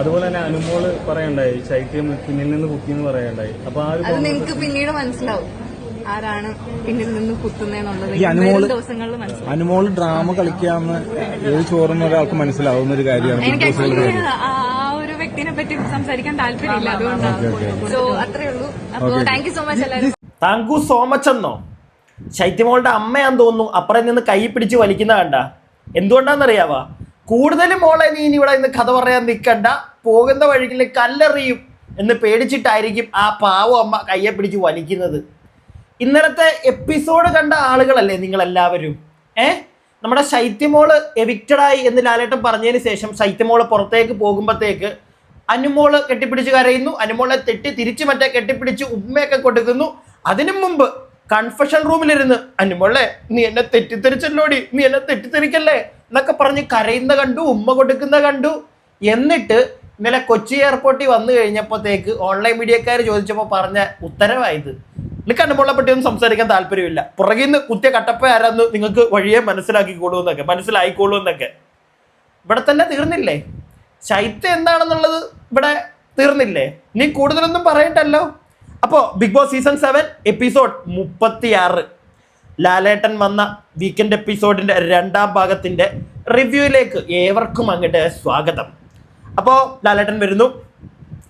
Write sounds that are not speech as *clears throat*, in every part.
അതുപോലെ തന്നെ അനുമോൾ പറയണ്ടായി ശൈത്യം പിന്നിൽ നിന്ന് കുത്തിന്ന് പറയണ്ടായി. അപ്പൊ ആ ഒരു നിങ്ങൾക്ക് പിന്നീട് മനസ്സിലാവും. ആരാണ് പിന്നിൽ നിന്ന് കുത്തുന്നതെന്നുള്ളത് ഈ അനുമോൾ വരും ദിവസങ്ങളിൽ മനസ്സിലാവും. അനുമോൾ ഡ്രാമ കളിക്കാന്ന് ഏത് ചോറുന്ന ഒരാൾക്ക് മനസ്സിലാവുന്ന ഒരു കാര്യമാണ് എനിക്ക് ആ ഒരു വ്യക്തിനെ പറ്റി സംസാരിക്കാൻ താല്പര്യമില്ല. അതുകൊണ്ടാണ് സോ അത്രേ ഉള്ളൂ. അപ്പൊ താങ്ക് യു സോ മച്ച് എല്ലാവരും. താങ്കു സോ മച്ച് എന്നോ? ശൈത്യമോളുടെ അമ്മയാന്ന് തോന്നുന്നു. അപ്പുറം നിന്ന് കൈ പിടിച്ച് വലിക്കുന്ന കണ്ട. എന്തുകൊണ്ടാണെന്നറിയാവാ കൂടുതലും മോളെ നീ ഇനി ഇവിടെ ഇന്ന് കഥ പറയാൻ നിൽക്കണ്ട പോകുന്ന വഴിയിൽ കല്ലെറിയും എന്ന് പേടിച്ചിട്ടായിരിക്കും ആ പാവം അമ്മ കയ്യെ പിടിച്ച് വലിക്കുന്നത്. ഇന്നലത്തെ എപ്പിസോഡ് കണ്ട ആളുകളല്ലേ നിങ്ങളെല്ലാവരും? ഏ? നമ്മുടെ ശൈത്യമോൾ എവിക്റ്റഡായി എന്ന് ലാലേട്ടൻ പറഞ്ഞതിന് ശേഷം ശൈത്യമോൾ പുറത്തേക്ക് പോകുമ്പോഴത്തേക്ക് അനുമോൾ കെട്ടിപ്പിടിച്ച് കരയുന്നു. അനുമോളെ തെറ്റി തിരിച്ചു മറ്റേ കെട്ടിപ്പിടിച്ച് ഉമ്മയൊക്കെ കൊടുക്കുന്നു. അതിനു മുമ്പ് കൺഫഷൻ റൂമിലിരുന്ന് അനുമോളെ നീ എന്നെ തെറ്റിദ്ധരിച്ചല്ലോടി. നീ എന്നെ തെറ്റിദ്ധരിക്കല്ലേ? എന്നൊക്കെ പറഞ്ഞ് കരയുന്ന കണ്ടു ഉമ്മ കൊടുക്കുന്ന കണ്ടു. എന്നിട്ട് ഇന്നലെ കൊച്ചി എയർപോർട്ടിൽ വന്നു കഴിഞ്ഞപ്പോഴത്തേക്ക് ഓൺലൈൻ മീഡിയക്കാർ ചോദിച്ചപ്പോൾ പറഞ്ഞ ഉത്തരവായത്. എനിക്ക് ഒന്നും സംസാരിക്കാൻ താല്പര്യമില്ല. പുറകിൽ നിന്ന് കുത്തിയ കട്ടപ്പ ആരാന്ന് നിങ്ങൾക്ക് വഴിയെ മനസ്സിലാക്കിക്കോളൂ എന്നൊക്കെ മനസ്സിലായിക്കോളൂ എന്നൊക്കെ. ഇവിടെ തന്നെ തീർന്നില്ലേ? ശൈത്യം എന്താണെന്നുള്ളത് ഇവിടെ തീർന്നില്ലേ? നീ കൂടുതലൊന്നും പറയണ്ടല്ലോ. അപ്പോ Big Boss season seven episode മുപ്പത്തിയാറ്. ലാലേട്ടൻ വന്ന വീക്കെൻഡ് എപ്പിസോഡിന്റെ രണ്ടാം ഭാഗത്തിന്റെ റിവ്യൂയിലേക്ക് ഏവർക്കും അങ്ങോട്ട് സ്വാഗതം. അപ്പോൾ ലാലേട്ടൻ വരുന്നു.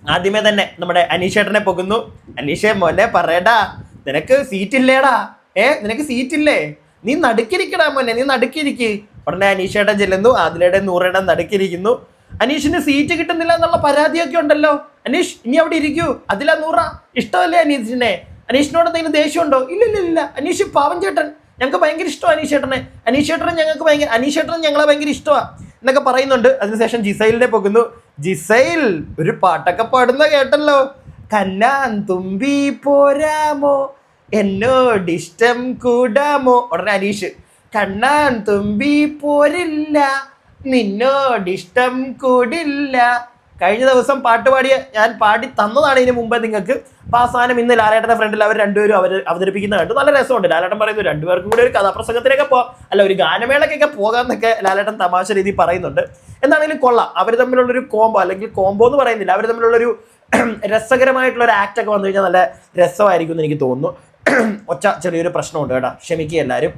ആദ്യമേ തന്നെ നമ്മുടെ അനീഷേട്ടനെ പോകുന്നു. അനീഷേ മോനെ പറയടാ നിനക്ക് സീറ്റ് ഇല്ലേടാ. ഏ നിനക്ക് സീറ്റ് ഇല്ലേ? നീ നടുക്കിരിക്കടാ മോനെ നീ നടുക്കിരിക്ക്. ഉടനെ അനീഷേട്ടൻ ചെല്ലുന്നു. അതിലേടെ നൂറേടം നടുക്കിരിക്കുന്നു. അനീഷിന് സീറ്റ് കിട്ടുന്നില്ല എന്നുള്ള പരാതിയൊക്കെ ഉണ്ടല്ലോ. അനീഷ് ഇനി അവിടെ ഇരിക്കൂ. അതിലാ നൂറ. ഇഷ്ടമല്ലേ അനീഷിനെ? അനീഷിനോട് എന്തെങ്കിലും ദേഷ്യമുണ്ടോ? ഇല്ല ഇല്ല ഇല്ല. അനീഷ് പാവം ചേട്ടൻ. ഞങ്ങൾക്ക് ഭയങ്കര ഇഷ്ടമാണ് അനീഷ് ചേട്ടനെ. അനീഷേട്ടനെ അനീഷേട്ടനെ ഞങ്ങൾക്ക് ഭയങ്കര അനീഷേട്ടനെ ഞങ്ങളെ ഭയങ്കര ഇഷ്ടമാണ് എന്നൊക്കെ പറയുന്നുണ്ട്. അതിനുശേഷം ജിസൈലിനെ പോകുന്നു ജിസൈൽ ഒരു പാട്ടൊക്കെ പാടുന്ന കേട്ടല്ലോ. കന്നാൻ തുമ്പി പോരാമോ? എന്നോട് ഇഷ്ടം കൂടാമോ? ഉടനെ അനീഷ്. കണ്ണാൻ തുമ്പി പോരില്ല. നിന്നോടിഷ്ടം കൂടില്ല. കഴിഞ്ഞ ദിവസം പാട്ട് പാടിയ ഞാൻ പാടി തന്നതാണ് ഇതിന് മുമ്പ് നിങ്ങൾക്ക്. അപ്പൊ അവസാനം ഇന്ന് ലാലേട്ടന്റെ ഫ്രണ്ടിൽ അവർ രണ്ടുപേരും അവർ അവതരിപ്പിക്കുന്ന കണ്ടു. നല്ല രസമുണ്ട്. ലാലേട്ടൻ പറയുന്നു രണ്ടുപേർക്കും കൂടി ഒരു കഥാപ്രസംഗത്തിലേക്ക് പോകാം അല്ല ഒരു ഗാനമേളക്കൊക്കെ പോകാമെന്നൊക്കെ ലാലേട്ടൻ തമാശ രീതി പറയുന്നുണ്ട്. എന്താണെങ്കിലും കൊള്ളാം. അവർ തമ്മിലുള്ള ഒരു കോംബോ അല്ലെങ്കിൽ കോംബോ എന്ന് പറയുന്നില്ല. അവർ തമ്മിലുള്ളൊരു *clears throat* രസകരമായിട്ടുള്ള ഒരു ആക്ട് ഒക്കെ വന്നു കഴിഞ്ഞാൽ നല്ല രസമായിരിക്കും എന്ന് എനിക്ക് തോന്നുന്നു. *clears throat* ഒച്ച ചെറിയൊരു പ്രശ്നമുണ്ട് കേട്ടോ. ക്ഷമിക്കുക എല്ലാവരും.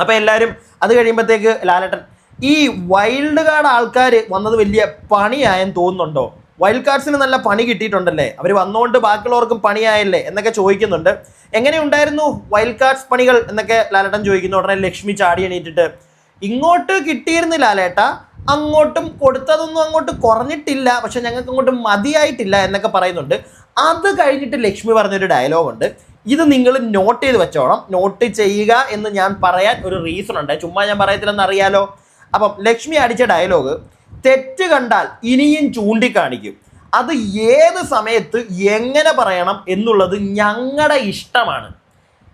അപ്പോൾ എല്ലാവരും അത് കഴിയുമ്പോഴത്തേക്ക് ലാലേട്ടൻ ഈ വൈൽഡ് കാർഡ് ആൾക്കാർ വന്നത് വലിയ പണിയായെന്ന് തോന്നുന്നുണ്ടോ? വൈൽഡ് കാർഡ്സിന് നല്ല പണി കിട്ടിയിട്ടുണ്ടല്ലേ? അവർ വന്നുകൊണ്ട് ബാക്കിയുള്ളവർക്കും പണിയായല്ലേ എന്നൊക്കെ ചോദിക്കുന്നുണ്ട്. എങ്ങനെ ഉണ്ടായിരുന്നു വൈൽഡ് കാർഡ്സ് പണികൾ എന്നൊക്കെ ലാലേട്ടൻ ചോദിക്കുന്നു. ഉടനെ ലക്ഷ്മി ചാടി എണീറ്റിട്ട് ഇങ്ങോട്ട് കിട്ടിയിരുന്നില്ല ലാലേട്ട അങ്ങോട്ടും കൊടുത്തതൊന്നും അങ്ങോട്ട് കുറഞ്ഞിട്ടില്ല പക്ഷെ ഞങ്ങൾക്ക് അങ്ങോട്ട് മതിയായിട്ടില്ല എന്നൊക്കെ പറയുന്നുണ്ട്. അത് കഴിഞ്ഞിട്ട് ലക്ഷ്മി പറഞ്ഞൊരു ഡയലോഗ് ഉണ്ട്. ഇത് നിങ്ങൾ നോട്ട് ചെയ്ത് വെച്ചോണം. നോട്ട് ചെയ്യുക എന്ന് ഞാൻ പറയാൻ ഒരു റീസൺ ഉണ്ട്. ചുമ്മാ ഞാൻ പറയത്തില്ലെന്ന് അറിയാലോ. അപ്പം ലക്ഷ്മി അടിച്ച ഡയലോഗ് തെറ്റ് കണ്ടാൽ ഇനിയും ചൂണ്ടിക്കാണിക്കും. അത് ഏത് സമയത്ത് എങ്ങനെ പറയണം എന്നുള്ളത് ഞങ്ങളുടെ ഇഷ്ടമാണ്.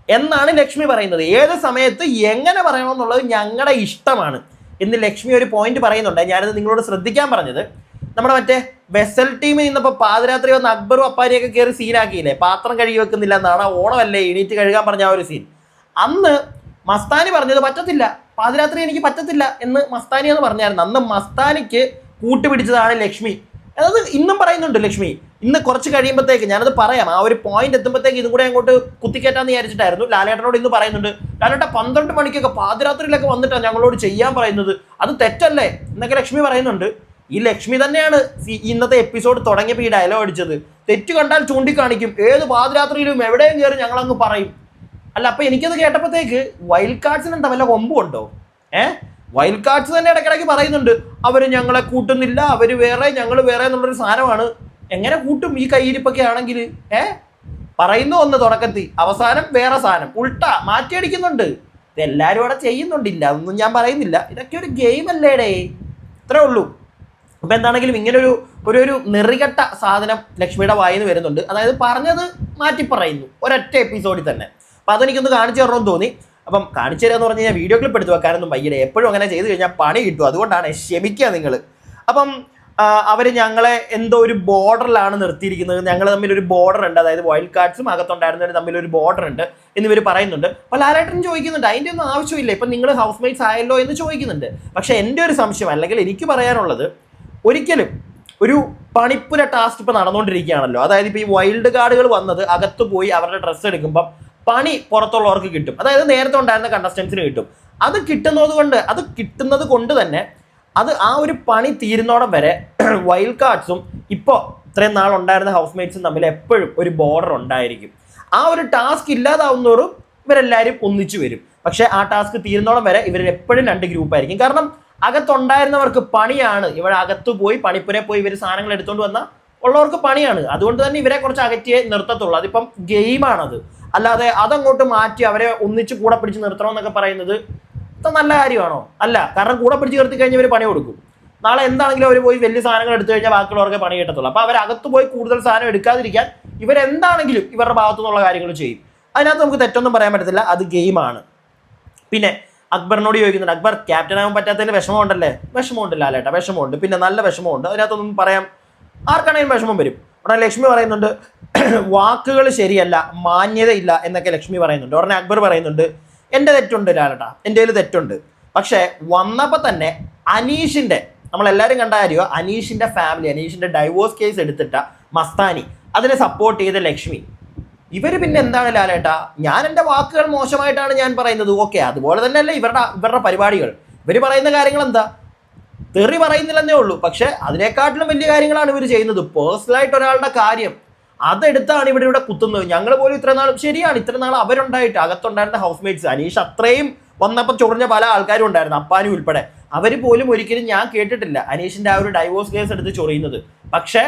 എന്നാണ് ലക്ഷ്മി പറയുന്നത്. ഏത് സമയത്ത് എങ്ങനെ പറയണം എന്നുള്ളത് ഞങ്ങളുടെ ഇഷ്ടമാണ്. എന്ന് ലക്ഷ്മി ഒരു പോയിന്റ് പറയുന്നുണ്ട്. ഞാനത് നിങ്ങളോട് ശ്രദ്ധിക്കാൻ പറഞ്ഞത്. നമ്മുടെ മറ്റേ വെസൽ ടീമിൽ നിന്നപ്പോൾ പാതിരാത്രി വന്ന് അക്ബറും അപ്പാരിയൊക്കെ കയറി സീനാക്കിയില്ലേ പാത്രം കഴുകി വെക്കുന്നില്ല. എന്നാണ് ഓണമല്ലേ? എണീറ്റ് കഴുകാൻ പറഞ്ഞ ആ ഒരു സീൻ അന്ന് മസ്താനി പറഞ്ഞത് പറ്റത്തില്ല. പാതിരാത്രി എനിക്ക് പറ്റത്തില്ല എന്ന് മസ്താനി എന്ന് പറഞ്ഞായിരുന്നു. അന്ന് മസ്താനിക്ക് കൂട്ടുപിടിച്ചതാണ് ലക്ഷ്മി. അതായത് ഇന്നും പറയുന്നുണ്ട് ലക്ഷ്മി ഇന്ന് കുറച്ച് കഴിയുമ്പോഴത്തേക്ക് ഞാനത് പറയാം. ആ ഒരു പോയിന്റ് എത്തുമ്പോഴത്തേക്ക് ഇതും കൂടെ അങ്ങോട്ട് കുത്തിക്കയറ്റാന്ന് വിചാരിച്ചിട്ടായിരുന്നു. ലാലേട്ടനോട് ഇന്ന് പറയുന്നുണ്ട്. ലാലേട്ട പന്ത്രണ്ട് മണിക്കൊക്കെ പാതിരാത്രിയിലൊക്കെ വന്നിട്ടാണ് ഞങ്ങളോട് ചെയ്യാൻ പറയുന്നത്. അത് തെറ്റല്ലേ? എന്നൊക്കെ ലക്ഷ്മി പറയുന്നുണ്ട്. ഈ ലക്ഷ്മി തന്നെയാണ് ഇന്നത്തെ എപ്പിസോഡ് തുടങ്ങിയപ്പോൾ ഈ ഡയലോഗ് അടിച്ചത്. തെറ്റ് കണ്ടാൽ ചൂണ്ടിക്കാണിക്കും. ഏത് പാതിരാത്രിയിലും എവിടെയും കയറി ഞങ്ങളങ്ങ് പറയും. അല്ല അപ്പൊ എനിക്കത് കേട്ടപ്പോഴത്തേക്ക് വൈൽഡ് കാർഡ്സിന് വല്ല കൊമ്പുണ്ടോ ഏ? വൈൽഡ് കാർഡ്സ് തന്നെ ഇടയ്ക്കിടയ്ക്ക് പറയുന്നുണ്ട്. അവർ ഞങ്ങളെ കൂട്ടുന്നില്ല അവർ വേറെ ഞങ്ങൾ വേറെ എന്നുള്ളൊരു സാധനമാണ് എങ്ങനെ കൂട്ടും ഈ കയ്യിരിപ്പൊക്കെ ആണെങ്കിൽ? ഏ? പറയുന്നു ഒന്ന് തുടക്കത്തിൽ അവസാനം വേറെ സാധനം. ഉൾട്ട മാറ്റിയടിക്കുന്നുണ്ട്. ഇതെല്ലാവരും അവിടെ ചെയ്യുന്നുണ്ടില്ല. അതൊന്നും ഞാൻ പറയുന്നില്ല. ഇതൊക്കെ ഒരു ഗെയിം അല്ലേടേ. ഇത്രേ ഉള്ളൂ. അപ്പൊ എന്താണെങ്കിലും ഇങ്ങനൊരു ഒരു ഒരു ഒരു നെറികെട്ട സാധനം ലക്ഷ്മിയുടെ വായിന്ന് വരുന്നുണ്ട്. അതായത് പറഞ്ഞത് മാറ്റി പറയുന്നു ഒരൊറ്റ എപ്പിസോഡിൽ തന്നെ. അപ്പൊ അതെനിക്കൊന്ന് കാണിച്ചു തരണമെന്ന് തോന്നി. അപ്പം കാണിച്ചു തരാന്ന് പറഞ്ഞു കഴിഞ്ഞാൽ വീഡിയോ ക്ലിപ്പ് എടുത്ത് വെക്കാനൊന്നും വയ്യടെ എപ്പോഴും അങ്ങനെ ചെയ്ത് കഴിഞ്ഞാൽ പണി കിട്ടും. അതുകൊണ്ടാണ് ക്ഷമിക്കുക നിങ്ങൾ അപ്പം അവർ ഞങ്ങളെ എന്തോ ഒരു ബോർഡറിലാണ് നിർത്തിയിരിക്കുന്നത്. ഞങ്ങൾ തമ്മിൽ ഒരു ബോർഡർ ഉണ്ട്. അതായത് വൈൽഡ് കാർഡ്സും അകത്തുണ്ടായിരുന്നവർ തമ്മിൽ ഒരു ബോർഡർ ഉണ്ട് എന്നിവർ പറയുന്നുണ്ട്. അപ്പോൾ ലാലേട്ടൻ ചോദിക്കുന്നുണ്ട് അതിന്റെ ഒന്നും ആവശ്യമില്ല. ഇപ്പം നിങ്ങൾ ഹൗസ് മേറ്റ്സ് ആയല്ലോ എന്ന് ചോദിക്കുന്നുണ്ട്. പക്ഷേ എന്റെ ഒരു സംശയം അല്ലെങ്കിൽ എനിക്ക് പറയാനുള്ളത് ഒരിക്കലും ഒരു പണിപ്പുര ടാസ്ക് ഇപ്പോൾ നടന്നുകൊണ്ടിരിക്കുകയാണല്ലോ അതായത് ഇപ്പോൾ ഈ വൈൽഡ് കാർഡുകൾ വന്നത് അകത്ത് പോയി അവരുടെ ഡ്രസ്സ് എടുക്കുമ്പോൾ പണി പുറത്തുള്ളവർക്ക് കിട്ടും. അതായത് നേരത്തെ ഉണ്ടായിരുന്ന കണ്ടസ്റ്റൻസിന് കിട്ടും. അത് കിട്ടുന്നത് കൊണ്ട് അത് കിട്ടുന്നത് കൊണ്ട് തന്നെ അത് ആ ഒരു പണി തീരുന്നോടം വരെ വൈൽഡ് കാർഡ്സും ഇപ്പോൾ ഇത്രയും നാൾ ഉണ്ടായിരുന്ന ഹൗസ് മേറ്റ്സും തമ്മിൽ എപ്പോഴും ഒരു ബോർഡർ ഉണ്ടായിരിക്കും. ആ ഒരു ടാസ്ക് ഇല്ലാതാവുന്നതോറും ഇവരെല്ലാവരും ഒന്നിച്ചു വരും. പക്ഷേ ആ ടാസ്ക് തീരുന്നോളം വരെ ഇവർ എപ്പോഴും രണ്ട് ഗ്രൂപ്പായിരിക്കും കാരണം അകത്തുണ്ടായിരുന്നവർക്ക് പണിയാണ്. ഇവിടെ അകത്ത് പോയി പണിപ്പുരെ പോയി ഇവർ സാധനങ്ങൾ എടുത്തുകൊണ്ട് വന്ന ഉള്ളവർക്ക് പണിയാണ്. അതുകൊണ്ട് തന്നെ ഇവരെ കുറച്ച് അകറ്റിയേ നിർത്തത്തുള്ളൂ. അതിപ്പം ഗെയിമാണത് അല്ലാതെ അതങ്ങോട്ട് മാറ്റി അവരെ ഒന്നിച്ച് കൂടെ പിടിച്ച് നിർത്തണം എന്നൊക്കെ പറയുന്നത് നല്ല കാര്യമാണോ? അല്ല കാരണം കൂടെ പിടിച്ച് നിർത്തി കഴിഞ്ഞാൽ ഇവർ പണി കൊടുക്കും. നാളെ എന്താണെങ്കിലും അവർ പോയി വലിയ സാധനങ്ങൾ എടുത്തു കഴിഞ്ഞാൽ ബാക്കിയുള്ളവർക്ക് പണി കിട്ടത്തുള്ളൂ. അപ്പോൾ അവർ അകത്ത് പോയി കൂടുതൽ സാധനം എടുക്കാതിരിക്കാൻ ഇവരെന്താണെങ്കിലും ഇവരുടെ ഭാഗത്തു നിന്നുള്ള കാര്യങ്ങൾ ചെയ്യും. അതിനകത്ത് നമുക്ക് തെറ്റൊന്നും പറയാൻ പറ്റത്തില്ല. അത് ഗെയിമാണ് പിന്നെ അക്ബറിനോട് ചോദിക്കുന്നുണ്ട്. അക്ബർ ക്യാപ്റ്റൻ ആകാൻ പറ്റാത്തതിന് വിഷമമുണ്ടല്ലേ? വിഷമമുണ്ട് ലാലേട്ടാ വിഷമമുണ്ട്. പിന്നെ നല്ല വിഷമമുണ്ട്. അതിനകത്തൊന്നും പറയാം ആർക്കാണെങ്കിലും വിഷമം വരും. ഉടനെ ലക്ഷ്മി പറയുന്നുണ്ട് വാക്കുകൾ ശരിയല്ല മാന്യതയില്ല എന്നൊക്കെ ലക്ഷ്മി പറയുന്നുണ്ട്. ഉടനെ അക്ബർ പറയുന്നുണ്ട് എന്റെ തെറ്റുണ്ട് ലാലേട്ടാ എന്റെ കയ്യിൽ തെറ്റുണ്ട്. പക്ഷേ വന്നപ്പോൾ തന്നെ അനീഷിന്റെ നമ്മളെല്ലാവരും കണ്ട അനീഷിന്റെ ഫാമിലി അനീഷിന്റെ ഡൈവോഴ്സ് കേസ് എടുത്തിട്ട മസ്താനി അതിനെ സപ്പോർട്ട് ചെയ്ത ലക്ഷ്മി. ഇവർ പിന്നെ എന്താണ് ലാലേട്ടാ ഞാൻ എന്റെ വാക്കുകൾ മോശമായിട്ടാണ് ഞാൻ പറയുന്നത്. ഓക്കെ അതുപോലെ തന്നെയല്ലേ ഇവരുടെ ഇവരുടെ പരിപാടികൾ. ഇവർ പറയുന്ന കാര്യങ്ങൾ എന്താ തെറി പറയുന്നില്ലെന്നേ ഉള്ളൂ. പക്ഷെ അതിനെക്കാട്ടിലും വലിയ കാര്യങ്ങളാണ് ഇവർ ചെയ്യുന്നത്. പേഴ്സണലായിട്ട് ഒരാളുടെ കാര്യം അതെടുത്താണ് ഇവിടെ ഇവിടെ കുത്തുന്നത്. ഞങ്ങൾ പോലും ഇത്ര നാളും ശരിയാണ്. ഇത്ര നാൾ അവരുണ്ടായിട്ട് അകത്തുണ്ടായിരുന്ന ഹൗസ് മേറ്റ്സ് അനീഷ് അത്രയും വന്നപ്പോൾ ചൊറിഞ്ഞ പല ആൾക്കാരും ഉണ്ടായിരുന്നു അപ്പാനും ഉൾപ്പെടെ. അവർ പോലും ഒരിക്കലും ഞാൻ കേട്ടിട്ടില്ല അനീഷിന്റെ ആ ഒരു ഡൈവോഴ്സ് കേസ് എടുത്ത് ചൊറിയുന്നത്. പക്ഷേ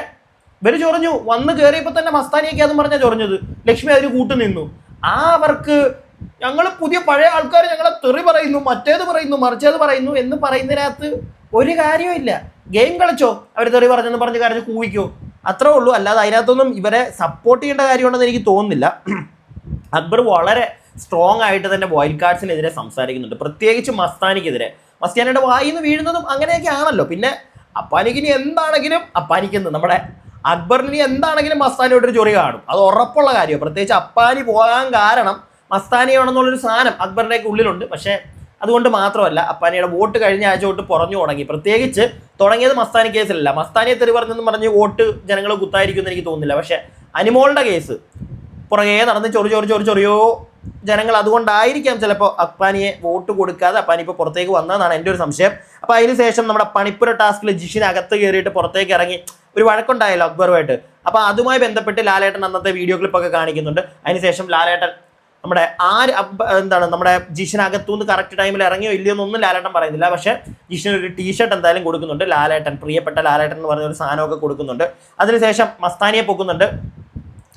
ഇവർ ചൊറിഞ്ഞു. വന്ന് കയറിയപ്പോൾ തന്നെ മസ്താനിയൊക്കെ അതും പറഞ്ഞാൽ ചൊറിഞ്ഞത്. ലക്ഷ്മി അതിന് കൂട്ടു നിന്നു. ആ അവർക്ക് ഞങ്ങൾ പുതിയ പഴയ ആൾക്കാർ ഞങ്ങളെ തെറി പറയുന്നു മറ്റേത് പറയുന്നു മറിച്ചേത് പറയുന്നു എന്ന് പറയുന്നതിനകത്ത് ഒരു കാര്യമില്ല ഗെയിം കളിച്ചോ? അവർ തെറി പറഞ്ഞെന്ന് പറഞ്ഞ് കരഞ്ഞ് കൂവിക്കോ? അത്രേ ഉള്ളൂ. അല്ലാതെ അതിനകത്തൊന്നും ഇവരെ സപ്പോർട്ട് ചെയ്യേണ്ട കാര്യമുണ്ടെന്ന് എനിക്ക് തോന്നുന്നില്ല. അക്ബർ വളരെ സ്ട്രോങ് ആയിട്ട് തന്നെ വൈൽഡ് കാർഡ്സിനെതിരെ സംസാരിക്കുന്നുണ്ട്. പ്രത്യേകിച്ച് മസ്താനിക്കെതിരെ. മസ്താനിയുടെ വായിൽ നിന്ന് വീഴുന്നതും അങ്ങനെയൊക്കെ ആണല്ലോ. പിന്നെ അപ്പാനിക്ക് ഇനി എന്താണെങ്കിലും അപ്പാനിക്കുന്നത് നമ്മുടെ അക്ബറിന് എന്താണെങ്കിലും മസ്താനിയോട് ഒരു ചൊറി കാണും. അത് ഉറപ്പുള്ള കാര്യമാണ്. പ്രത്യേകിച്ച് അപ്പാനി പോകാൻ കാരണം മസ്താനിയാണെന്നുള്ളൊരു സാധനം അക്ബറിന്റെയൊക്കെ ഉള്ളിലുണ്ട് പക്ഷേ അതുകൊണ്ട് മാത്രമല്ല അപ്പാനിയുടെ വോട്ട് കഴിഞ്ഞ ആഴ്ച തൊട്ട് കുറഞ്ഞു തുടങ്ങി. പ്രത്യേകിച്ച് തുടങ്ങിയത് മസ്താനി കേസിലല്ല. മസ്താനിയെ തെറി പറഞ്ഞെന്ന് പറഞ്ഞ് വോട്ട് ജനങ്ങൾ കുത്തായിരിക്കും എന്ന് എനിക്ക് തോന്നുന്നില്ല. പക്ഷേ അനിമോളുടെ കേസ് പുറകെ നടന്ന് ചൊറി ചൊറി ചൊറി ചൊറിയോ ജനങ്ങൾ അതുകൊണ്ടായിരിക്കാം ചിലപ്പോൾ അപ്പാനിയെ വോട്ട് കൊടുക്കാതെ അപ്പാനി ഇപ്പോൾ പുറത്തേക്ക് വന്നതെന്നാണ് എന്റെ ഒരു സംശയം. അപ്പോൾ അതിന് ശേഷം നമ്മുടെ പണിപ്പുര ടാസ്കിൽ ജിഷിനകത്ത് കയറിയിട്ട് പുറത്തേക്ക് ഇറങ്ങി ഒരു വഴക്കുണ്ടായല്ലോ അക്ബറുമായിട്ട്. അപ്പോൾ അതുമായി ബന്ധപ്പെട്ട് ലാലേട്ടൻ അന്നത്തെ വീഡിയോ ക്ലിപ്പൊക്കെ കാണിക്കുന്നുണ്ട്. അതിനുശേഷം ലാലേട്ടൻ നമ്മുടെ ആര് എന്താണ് നമ്മുടെ ജിഷിനകത്തുനിന്ന് കറക്റ്റ് ടൈമിൽ ഇറങ്ങിയോ ഇല്ലയോ എന്നൊന്നും ലാലേട്ടൻ പറയുന്നില്ല. പക്ഷേ ജിഷന് ഒരു ടീഷർട്ട് എന്തായാലും കൊടുക്കുന്നുണ്ട്. ലാലേട്ടൻ പ്രിയപ്പെട്ട ലാലേട്ടൻ എന്ന് പറഞ്ഞ ഒരു സാധനമൊക്കെ കൊടുക്കുന്നുണ്ട്. അതിനുശേഷം മസ്താനിയെ പൊക്കുന്നുണ്ട്.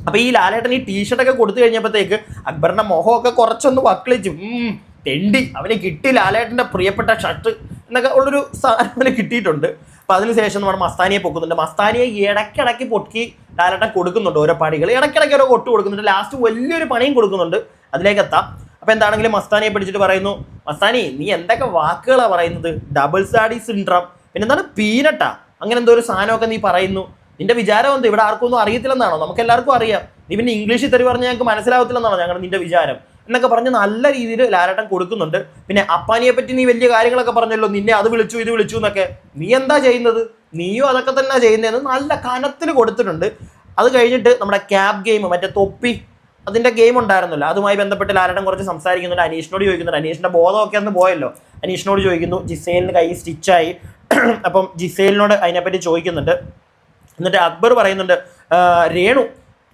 അപ്പൊ ഈ ലാലേട്ടൻ ഈ ടീഷർട്ടൊക്കെ കൊടുത്തു കഴിഞ്ഞപ്പോഴത്തേക്ക് അക്ബറിന്റെ മുഖമൊക്കെ കുറച്ചൊന്ന് വക്ലിച്ചു ഉം, തെണ്ടി അവന് കിട്ടി ലാലേട്ടന്റെ പ്രിയപ്പെട്ട ഷർട്ട് എന്നൊക്കെ ഉള്ളൊരു സാധനം കിട്ടിയിട്ടുണ്ട്. അപ്പൊ അതിനുശേഷം നമ്മുടെ മസ്താനിയെ പൊക്കുന്നുണ്ട്. മസ്താനിയെ ഇടയ്ക്കിടയ്ക്ക് പൊക്കി ലാലേട്ടൻ കൊടുക്കുന്നുണ്ട് ഓരോ പണികൾ. ഇടയ്ക്കിടയ്ക്ക് ഓരോ കൊട്ട് കൊടുക്കുന്നുണ്ട്. ലാസ്റ്റ് വലിയൊരു പണിയും കൊടുക്കുന്നുണ്ട്. അതിലേക്ക് എത്താം അപ്പൊ എന്താണെങ്കിലും മസ്താനിയെ പിടിച്ചിട്ട് പറയുന്നു മസ്താനി നീ എന്തൊക്കെ വാക്കുകളാണ് പറയുന്നത്? ഡബിൾ സാഡി സിൻഡ്രം പിന്നെ എന്താണ് പീനട്ടാ. അങ്ങനെ എന്തോ ഒരു സാധനമൊക്കെ നീ പറയുന്നു. നിന്റെ വിചാരം എന്ത്? ഇവിടെ ആർക്കും ഒന്നും അറിയത്തില്ലെന്നാണോ? നമുക്ക് എല്ലാവർക്കും അറിയാം. നീ പിന്നെ ഇംഗ്ലീഷിൽ തെറി പറഞ്ഞാൽ ഞങ്ങൾക്ക് മനസ്സിലാവത്തില്ലെന്നാണോ ഞങ്ങൾ നിന്റെ വിചാരം? എന്നൊക്കെ പറഞ്ഞ് നല്ല രീതിയിൽ ലാരാട്ടം കൊടുക്കുന്നുണ്ട്. പിന്നെ അപ്പാനിയെ പറ്റി നീ വലിയ കാര്യങ്ങളൊക്കെ പറഞ്ഞല്ലോ. നിന്നെ അത് വിളിച്ചു ഇത് വിളിച്ചു എന്നൊക്കെ. നീ എന്താ ചെയ്യുന്നത്? നീയോ അതൊക്കെ തന്നെ ചെയ്യുന്നതെന്ന് നല്ല കനത്തിൽ കൊടുത്തിട്ടുണ്ട്. അത് കഴിഞ്ഞിട്ട് നമ്മുടെ ക്യാബ് ഗെയിം മറ്റേ തൊപ്പി അതിന്റെ ഗെയിം ഉണ്ടായിരുന്നില്ല. അതുമായി ബന്ധപ്പെട്ട് ലാലടം കുറച്ച് സംസാരിക്കുന്നുണ്ട്. അനീഷിനോട് ചോദിക്കുന്നുണ്ട്. അനീഷിന്റെ ബോധമൊക്കെ അന്ന് പോയല്ലോ. അനീഷിനോട് ചോദിക്കുന്നു ജിസേലിന് കൈ സ്റ്റിച്ചായി *clears throat* അപ്പം ജിസേലിനോട് അതിനെപ്പറ്റി ചോദിക്കുന്നുണ്ട്. എന്നിട്ട് അക്ബർ പറയുന്നുണ്ട് "ആ, രേണു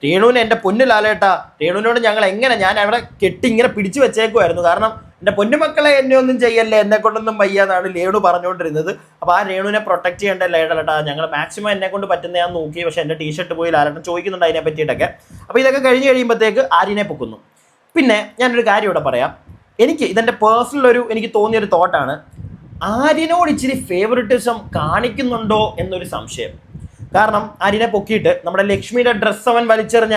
രേണുവിനെ എന്റെ പൊന്നു ലാലേട്ടാ. രേണുവിനോട് ഞങ്ങൾ എങ്ങനെ ഞാൻ അവിടെ കെട്ടി ഇങ്ങനെ പിടിച്ചു വെച്ചേക്കുമായിരുന്നു കാരണം എന്റെ പൊന്നുമക്കളെ എന്നെ ഒന്നും ചെയ്യല്ലേ? എന്നെ കൊണ്ടൊന്നും വയ്യാന്നാണ് രേണു പറഞ്ഞുകൊണ്ടിരുന്നത്. അപ്പോൾ ആ രേണുവിനെ പ്രൊട്ടക്ട് ചെയ്യേണ്ട ലേട്ടലേട്ടാ ഞങ്ങൾ മാക്സിമം എന്നെ കൊണ്ട് പറ്റുന്ന ഞാൻ നോക്കി. പക്ഷേ എന്റെ ടീഷർട്ട് പോയി ലാലേട്ടൻ ചോദിക്കുന്നുണ്ട് അതിനെ പറ്റിയിട്ടൊക്കെ. അപ്പോൾ ഇതൊക്കെ കഴിഞ്ഞ് കഴിയുമ്പോഴത്തേക്ക് ആര്യനെ പൊക്കുന്നു. പിന്നെ ഞാനൊരു കാര്യം ഇവിടെ പറയാം. എനിക്ക് ഇതെന്റെ പേഴ്സണൽ ഒരു എനിക്ക് തോന്നിയൊരു തോട്ടാണ് ആര്യനോട് ഇച്ചിരി ഫേവറിറ്റിസം കാണിക്കുന്നുണ്ടോ എന്നൊരു സംശയം. കാരണം ആര്യനെ പൊക്കിയിട്ട് നമ്മുടെ ലക്ഷ്മിയുടെ ഡ്രസ്സ് അവൻ വലിച്ചെറിഞ്ഞ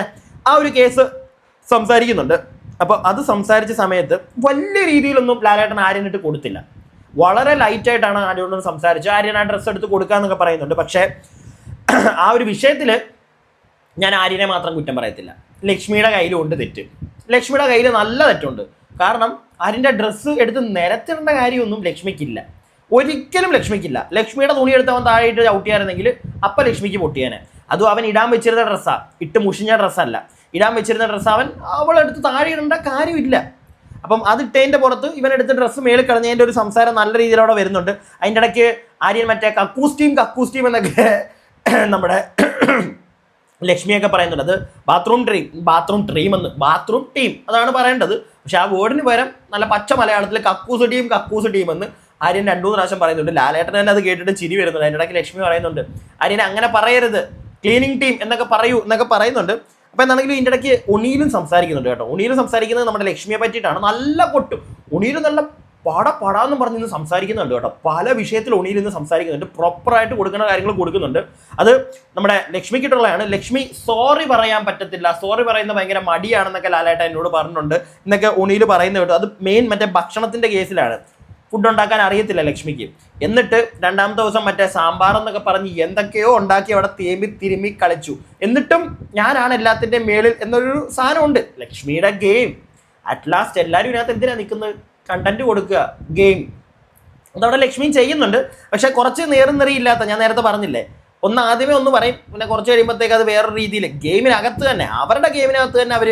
ആ ഒരു കേസ് സംസാരിക്കുന്നുണ്ട്. അപ്പോൾ അത് സംസാരിച്ച സമയത്ത് വലിയ രീതിയിലൊന്നും ലാലേട്ടൻ ആര്യനിട്ട് കൊടുത്തില്ല. വളരെ ലൈറ്റായിട്ടാണ് ആര്യനോട് സംസാരിച്ച് ആര്യൻ ആ ഡ്രസ്സ് എടുത്ത് കൊടുക്കാന്നൊക്കെ പറയുന്നുണ്ട്. പക്ഷേ ആ ഒരു വിഷയത്തിൽ ഞാൻ ആര്യനെ മാത്രം കുറ്റം പറയത്തില്ല. ലക്ഷ്മിയുടെ കയ്യിലും ഉണ്ട് തെറ്റ്. ലക്ഷ്മിയുടെ കയ്യിൽ നല്ല തെറ്റുണ്ട്. കാരണം ആര്യന്റെ ഡ്രസ്സ് എടുത്ത് നിരത്തിടേണ്ട കാര്യമൊന്നും ലക്ഷ്മിക്കില്ല. ഒരിക്കലും ലക്ഷ്മിക്കില്ല. ലക്ഷ്മിയുടെ തുണി എടുത്ത് അവൻ താഴെയിട്ട് ചവിട്ടിയായിരുന്നെങ്കിൽ അപ്പം ലക്ഷ്മിക്ക് പൊട്ടിയാനെ. അതും അവൻ ഇടാൻ വെച്ചിരുന്ന ഡ്രസ്സാണ് ഇട്ട് മുഷിഞ്ഞ ഡ്രസ്സല്ല ഇടാൻ വെച്ചിരുന്ന ഡ്രസ്സ് അവൻ അവളെടുത്ത് താഴെ ഇടേണ്ട കാര്യമില്ല. അപ്പം അത് ഇട്ടതിന്റെ പുറത്ത് ഇവനെടുത്ത് ഡ്രസ്സ് മേളിൽ കളഞ്ഞതിന്റെ ഒരു സംസാരം നല്ല രീതിയിൽ അവിടെ വരുന്നുണ്ട്. അതിന്റെ ഇടയ്ക്ക് ആര്യൻ മറ്റേ കക്കൂസ് ടീം കക്കൂസ് ടീം എന്നൊക്കെ *clears throat* നമ്മുടെ *clears throat* ലക്ഷ്മിയൊക്കെ പറയുന്നുണ്ട്. അത് ബാത്റൂം ട്രീം ബാത്റൂം ട്രീം എന്ന്. ബാത്റൂം ടീം അതാണ് പറയേണ്ടത്. പക്ഷേ ആ വേർഡിന് പകരം നല്ല പച്ച മലയാളത്തിൽ കക്കൂസ് ടീം കക്കൂസ് ടീം എന്ന് ആര്യൻ രണ്ടു പ്രാവശ്യം പറയുന്നുണ്ട്. ലാലേട്ടൻ തന്നെ അത് കേട്ടിട്ട് ചിരി വരുന്നുണ്ട്. അതിന്റെ ഇടയ്ക്ക് ലക്ഷ്മി പറയുന്നുണ്ട്. ആര്യൻ അങ്ങനെ പറയരുത്. ക്ലീനിങ് ടീം എന്നൊക്കെ പറയൂ എന്നൊക്കെ പറയുന്നുണ്ട്. അപ്പോൾ എന്താണെങ്കിലും ഇതിന്റെ ഇടയ്ക്ക് ഉണിയിലും സംസാരിക്കുന്നുണ്ട് കേട്ടോ. ഉണിയിലും സംസാരിക്കുന്നത് നമ്മുടെ ലക്ഷ്മിയെ പറ്റിയിട്ടാണ്. നല്ല കൊട്ടും. ഉണിയിലും നല്ല പട പടാന്ന് പറഞ്ഞ് ഇന്ന് സംസാരിക്കുന്നുണ്ട് കേട്ടോ. പല വിഷയത്തിൽ ഉണിയിൽ നിന്ന് സംസാരിക്കുന്നുണ്ട്. പ്രോപ്പറായിട്ട് കൊടുക്കുന്ന കാര്യങ്ങൾ കൊടുക്കുന്നുണ്ട്. അത് നമ്മുടെ ലക്ഷ്മിക്കിട്ടുള്ളതാണ്. ലക്ഷ്മി സോറി പറയാൻ പറ്റത്തില്ല. സോറി പറയുന്ന ഭയങ്കര മടിയാണെന്നൊക്കെ ലാലേട്ട എന്നോട് പറഞ്ഞിട്ടുണ്ട്. എന്നൊക്കെ ഉണിയിൽ പറയുന്നത് കേട്ടോ. അത് മെയിൻ മറ്റേ ഭക്ഷണത്തിന്റെ കേസിലാണ് ഫുഡ് ഉണ്ടാക്കാൻ അറിയത്തില്ല ലക്ഷ്മിക്ക്. എന്നിട്ട് രണ്ടാമത്തെ ദിവസം മറ്റേ സാമ്പാർ എന്നൊക്കെ പറഞ്ഞ് എന്തൊക്കെയോ ഉണ്ടാക്കി അവിടെ തേമ്പി തിരുമ്മി കളിച്ചു. എന്നിട്ടും ഞാനാണ് എല്ലാത്തിന്റെയും മേളിൽ എന്നൊരു സാധനമുണ്ട്. ലക്ഷ്മിയുടെ ഗെയിം അറ്റ് ലാസ്റ്റ് എല്ലാവരും ഇതിനകത്ത് എന്തിനാണ് നിൽക്കുന്നത്? കണ്ടന്റ് കൊടുക്കുക. ഗെയിം അതവിടെ ലക്ഷ്മിയും ചെയ്യുന്നുണ്ട്. പക്ഷെ കുറച്ച് നേരം നിറയില്ലാത്ത ഞാൻ നേരത്തെ പറഞ്ഞില്ലേ? ഒന്ന് ആദ്യമേ ഒന്ന് പറയും. പിന്നെ കുറച്ച് കഴിയുമ്പോഴത്തേക്ക് അത് വേറൊരു രീതിയിൽ. ഗെയിമിനകത്ത് തന്നെ. അവരുടെ ഗെയിമിനകത്ത് തന്നെ അവർ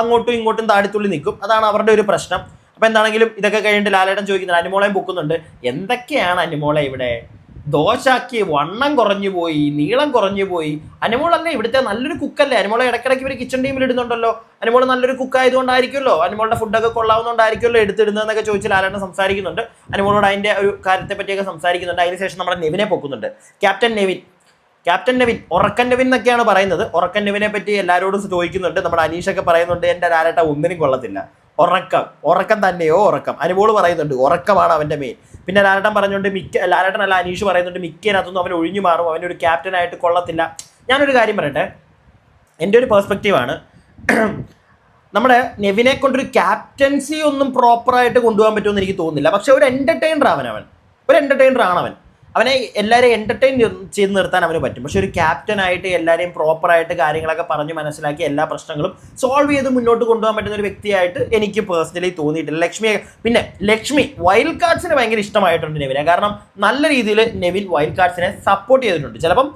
അങ്ങോട്ടും ഇങ്ങോട്ടും താടിത്തുള്ളി നിൽക്കും. അതാണ് അവരുടെ ഒരു പ്രശ്നം. അപ്പം എന്താണെങ്കിലും ഇതൊക്കെ കഴിഞ്ഞിട്ട് ലാലേട്ടൻ ചോദിക്കുന്നുണ്ട് അനുമോളെയും പൊക്കുന്നുണ്ട്. എന്തൊക്കെയാണ് അനുമോളെ ഇവിടെ? ദോശാക്കി വണ്ണം കുറഞ്ഞു പോയി നീളം കുറഞ്ഞു പോയി. അനുമോളല്ലേ ഇവിടുത്തെ നല്ലൊരു കുക്കല്ലേ അനുമോളെ ഇടയ്ക്കിടയ്ക്ക് ഇവർ കിച്ചൺ ടീമിൽ ഇടുന്നുണ്ടല്ലോ. അനുമോൾ നല്ലൊരു കുക്ക് ആയതുകൊണ്ടായിരിക്കുമല്ലോ. അനുമോളുടെ ഫുഡൊക്കെ കൊള്ളാവുന്നതുകൊണ്ടായിരിക്കുമല്ലോ എടുത്തിടുന്നതെന്നൊക്കെ ചോദിച്ച് ലാലേട്ടൻ സംസാരിക്കുന്നുണ്ട്. അനുമോളോട് അതിന്റെ ഒരു കാര്യത്തെ പറ്റിയൊക്കെ സംസാരിക്കുന്നുണ്ട്. അതിനുശേഷം നമ്മുടെ നെവിനെ പൊക്കുന്നുണ്ട്. ക്യാപ്റ്റൻ നെവിൻ. ക്യാപ്റ്റൻ നെവിൻ ഉറക്കൻ നെവിൻ എന്നൊക്കെയാണ് പറയുന്നത്. ഉറക്കൻ നെവിനെ പറ്റി എല്ലാവരോടും ചോദിക്കുന്നുണ്ട്. നമ്മുടെ അനീഷൊക്കെ പറയുന്നുണ്ട് എന്റെ ലാലേട്ട ഒന്നിനും കൊള്ളത്തില്ല. ഉറക്കം. ഉറക്കം തന്നെയോ? ഉറക്കം. അനുമോൾ പറയുന്നുണ്ട് ഉറക്കമാണ് അവന്റെ മെയിൻ പിന്നെ ലാലേട്ടൻ പറഞ്ഞുകൊണ്ട് മിക്ക ലാലേട്ടൻ അല്ല അനീഷ് പറയുന്നുണ്ട് മിക്കതിനകത്തൊന്നും അവൻ ഒഴിഞ്ഞു മാറും അവനൊരു ക്യാപ്റ്റനായിട്ട് കൊള്ളത്തില്ല. ഞാനൊരു കാര്യം പറയട്ടെ. എന്റെ ഒരു പെർസ്പെക്റ്റീവാണ് നമ്മുടെ നെവിനെ കൊണ്ടൊരു ക്യാപ്റ്റൻസി ഒന്നും പ്രോപ്പറായിട്ട് കൊണ്ടുപോകാൻ പറ്റുമെന്ന് എനിക്ക് തോന്നുന്നില്ല. പക്ഷേ ഒരു എന്റർടൈനർ അവൻ അവൻ ഒരു എന്റർടൈനർ ആണ് അവൻ അവനെ എല്ലാവരെയും എന്റർടൈൻ ചെയ്ത് നിർത്താൻ അവന് പറ്റും. പക്ഷെ ഒരു ക്യാപ്റ്റനായിട്ട് എല്ലാവരെയും പ്രോപ്പറായിട്ട് കാര്യങ്ങളൊക്കെ പറഞ്ഞ് മനസ്സിലാക്കി എല്ലാ പ്രശ്നങ്ങളും സോൾവ് ചെയ്ത് മുന്നോട്ട് കൊണ്ടുപോകാൻ പറ്റുന്ന ഒരു വ്യക്തിയായിട്ട് എനിക്ക് പേഴ്സണലി തോന്നിയിട്ടില്ല. ലക്ഷ്മി പിന്നെ ലക്ഷ്മി വൈൽഡ് കാർഡ്സിന് ഭയങ്കര ഇഷ്ടമായിട്ടുണ്ട് നെവിനെ. കാരണം നല്ല രീതിയിൽ നെവിൽ വൈൽഡ് കാർഡ്സിനെ സപ്പോർട്ട് ചെയ്തിട്ടുണ്ട്. ചിലപ്പം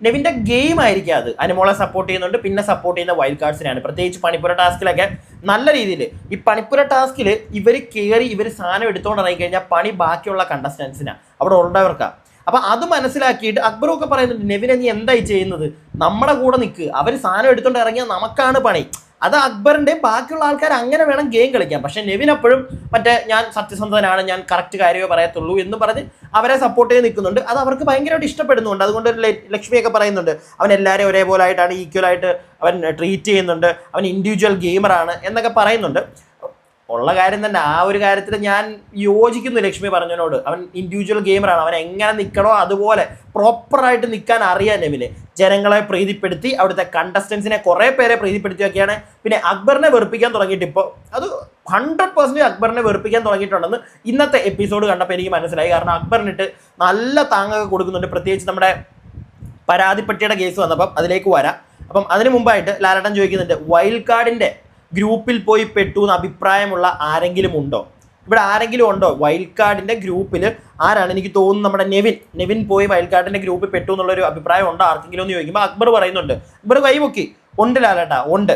നെവിന്റെ ഗെയിം ആയിരിക്കും അത്. അനുമോളെ സപ്പോർട്ട് ചെയ്യുന്നുണ്ട്. പിന്നെ സപ്പോർട്ട് ചെയ്യുന്ന വൈൽഡ് കാർഡ്സിനാണ് പ്രത്യേകിച്ച് പണിപ്പുര ടാസ്കിലൊക്കെ നല്ല രീതിയിൽ. ഈ പണിപ്പുര ടാസ്കിൽ ഇവർ കയറി ഇവർ സാധനം എടുത്തുകൊണ്ട് കഴിഞ്ഞാൽ പണി ബാക്കിയുള്ള കണ്ടസ്റ്റൻസിനാണ് അവിടെ ഉള്ളവർക്കാണ് അപ്പൊ അത് മനസ്സിലാക്കിയിട്ട് അക്ബറും ഒക്കെ പറയുന്നുണ്ട് നെവിനെ നീ എന്തായി ചെയ്യുന്നത്? നമ്മുടെ കൂടെ നിൽക്ക് അവർ സാധനം എടുത്തുകൊണ്ട് ഇറങ്ങിയാൽ നമുക്കാണ് പണി. അത് അക്ബറിന്റെ ബാക്കിയുള്ള ആൾക്കാർ അങ്ങനെ വേണം ഗെയിം കളിക്കാൻ. പക്ഷെ നെവിൻ എപ്പോഴും മറ്റേ ഞാൻ സത്യസന്ധനാണ് ഞാൻ കറക്റ്റ് കാര്യമേ പറയത്തുള്ളൂ എന്ന് പറഞ്ഞ് അവരെ സപ്പോർട്ട് ചെയ്ത് നിൽക്കുന്നുണ്ട്. അത് അവർക്ക് ഭയങ്കരമായിട്ട് ഇഷ്ടപ്പെടുന്നുണ്ട്. അതുകൊണ്ട് ലക്ഷ്മിയൊക്കെ പറയുന്നുണ്ട് അവൻ എല്ലാവരെയും ഒരേപോലെ ആയിട്ടാണ് ഈക്വൽ ആയിട്ട് അവൻ ട്രീറ്റ് ചെയ്യുന്നുണ്ട്. അവൻ ഇൻഡിവിജ്വൽ ഗെയിമറാണ് എന്നൊക്കെ പറയുന്നുണ്ട്. ഉള്ള കാര്യം തന്നെ. ആ ഒരു കാര്യത്തിൽ ഞാൻ യോജിക്കുന്നു ലക്ഷ്മി പറഞ്ഞതിനോട് അവൻ ഇൻഡിവിജ്വൽ ഗെയിമറാണ് അവൻ എങ്ങനെ നിൽക്കണോ അതുപോലെ പ്രോപ്പറായിട്ട് നിൽക്കാൻ അറിയാൻ നെവിന്. ജനങ്ങളെ പ്രീതിപ്പെടുത്തി അവിടുത്തെ കണ്ടസ്റ്റൻസിനെ കുറേ പേരെ പ്രീതിപ്പെടുത്തിയൊക്കെയാണ്. പിന്നെ അക്ബറിനെ വെറുപ്പിക്കാൻ തുടങ്ങിയിട്ട് ഇപ്പോൾ അത് ഹൺഡ്രഡ് പെർസെന്റ് അക്ബറിനെ വെറുപ്പിക്കാൻ തുടങ്ങിയിട്ടുണ്ടെന്ന് ഇന്നത്തെ എപ്പിസോഡ് കണ്ടപ്പോൾ എനിക്ക് മനസ്സിലായി. കാരണം അക്ബറിനിട്ട് നല്ല താങ്ങൊക്കെ കൊടുക്കുന്നുണ്ട്. പ്രത്യേകിച്ച് നമ്മുടെ പരാതിപ്പെട്ടിയുടെ കേസ് വന്നപ്പം അതിലേക്ക് വരാം. അപ്പം അതിന് മുമ്പായിട്ട് ലാലട്ടൻ ചോദിക്കുന്നുണ്ട് വൈൽഡ് കാർഡിന്റെ ഗ്രൂപ്പിൽ പോയി പെട്ടു എന്ന് അഭിപ്രായമുള്ള ആരെങ്കിലും ഉണ്ടോ? ഇവിടെ ആരെങ്കിലും ഉണ്ടോ? വൈൽഡ് കാർഡിന്റെ ഗ്രൂപ്പിൽ ആരാണ്? എനിക്ക് തോന്നുന്നു നമ്മുടെ നെവിൻ. നെവിൻ പോയി വൈൽഡ് കാർഡിന്റെ ഗ്രൂപ്പിൽ പെട്ടു എന്നുള്ളൊരു അഭിപ്രായം ഉണ്ടോ ആർക്കെങ്കിലും എന്ന് ചോദിക്കുമ്പോൾ അക്ബർ പറയുന്നുണ്ട്. അക്ബർ വൈമുക്കി ഉണ്ട് ലാലേട്ടാ ഉണ്ട്.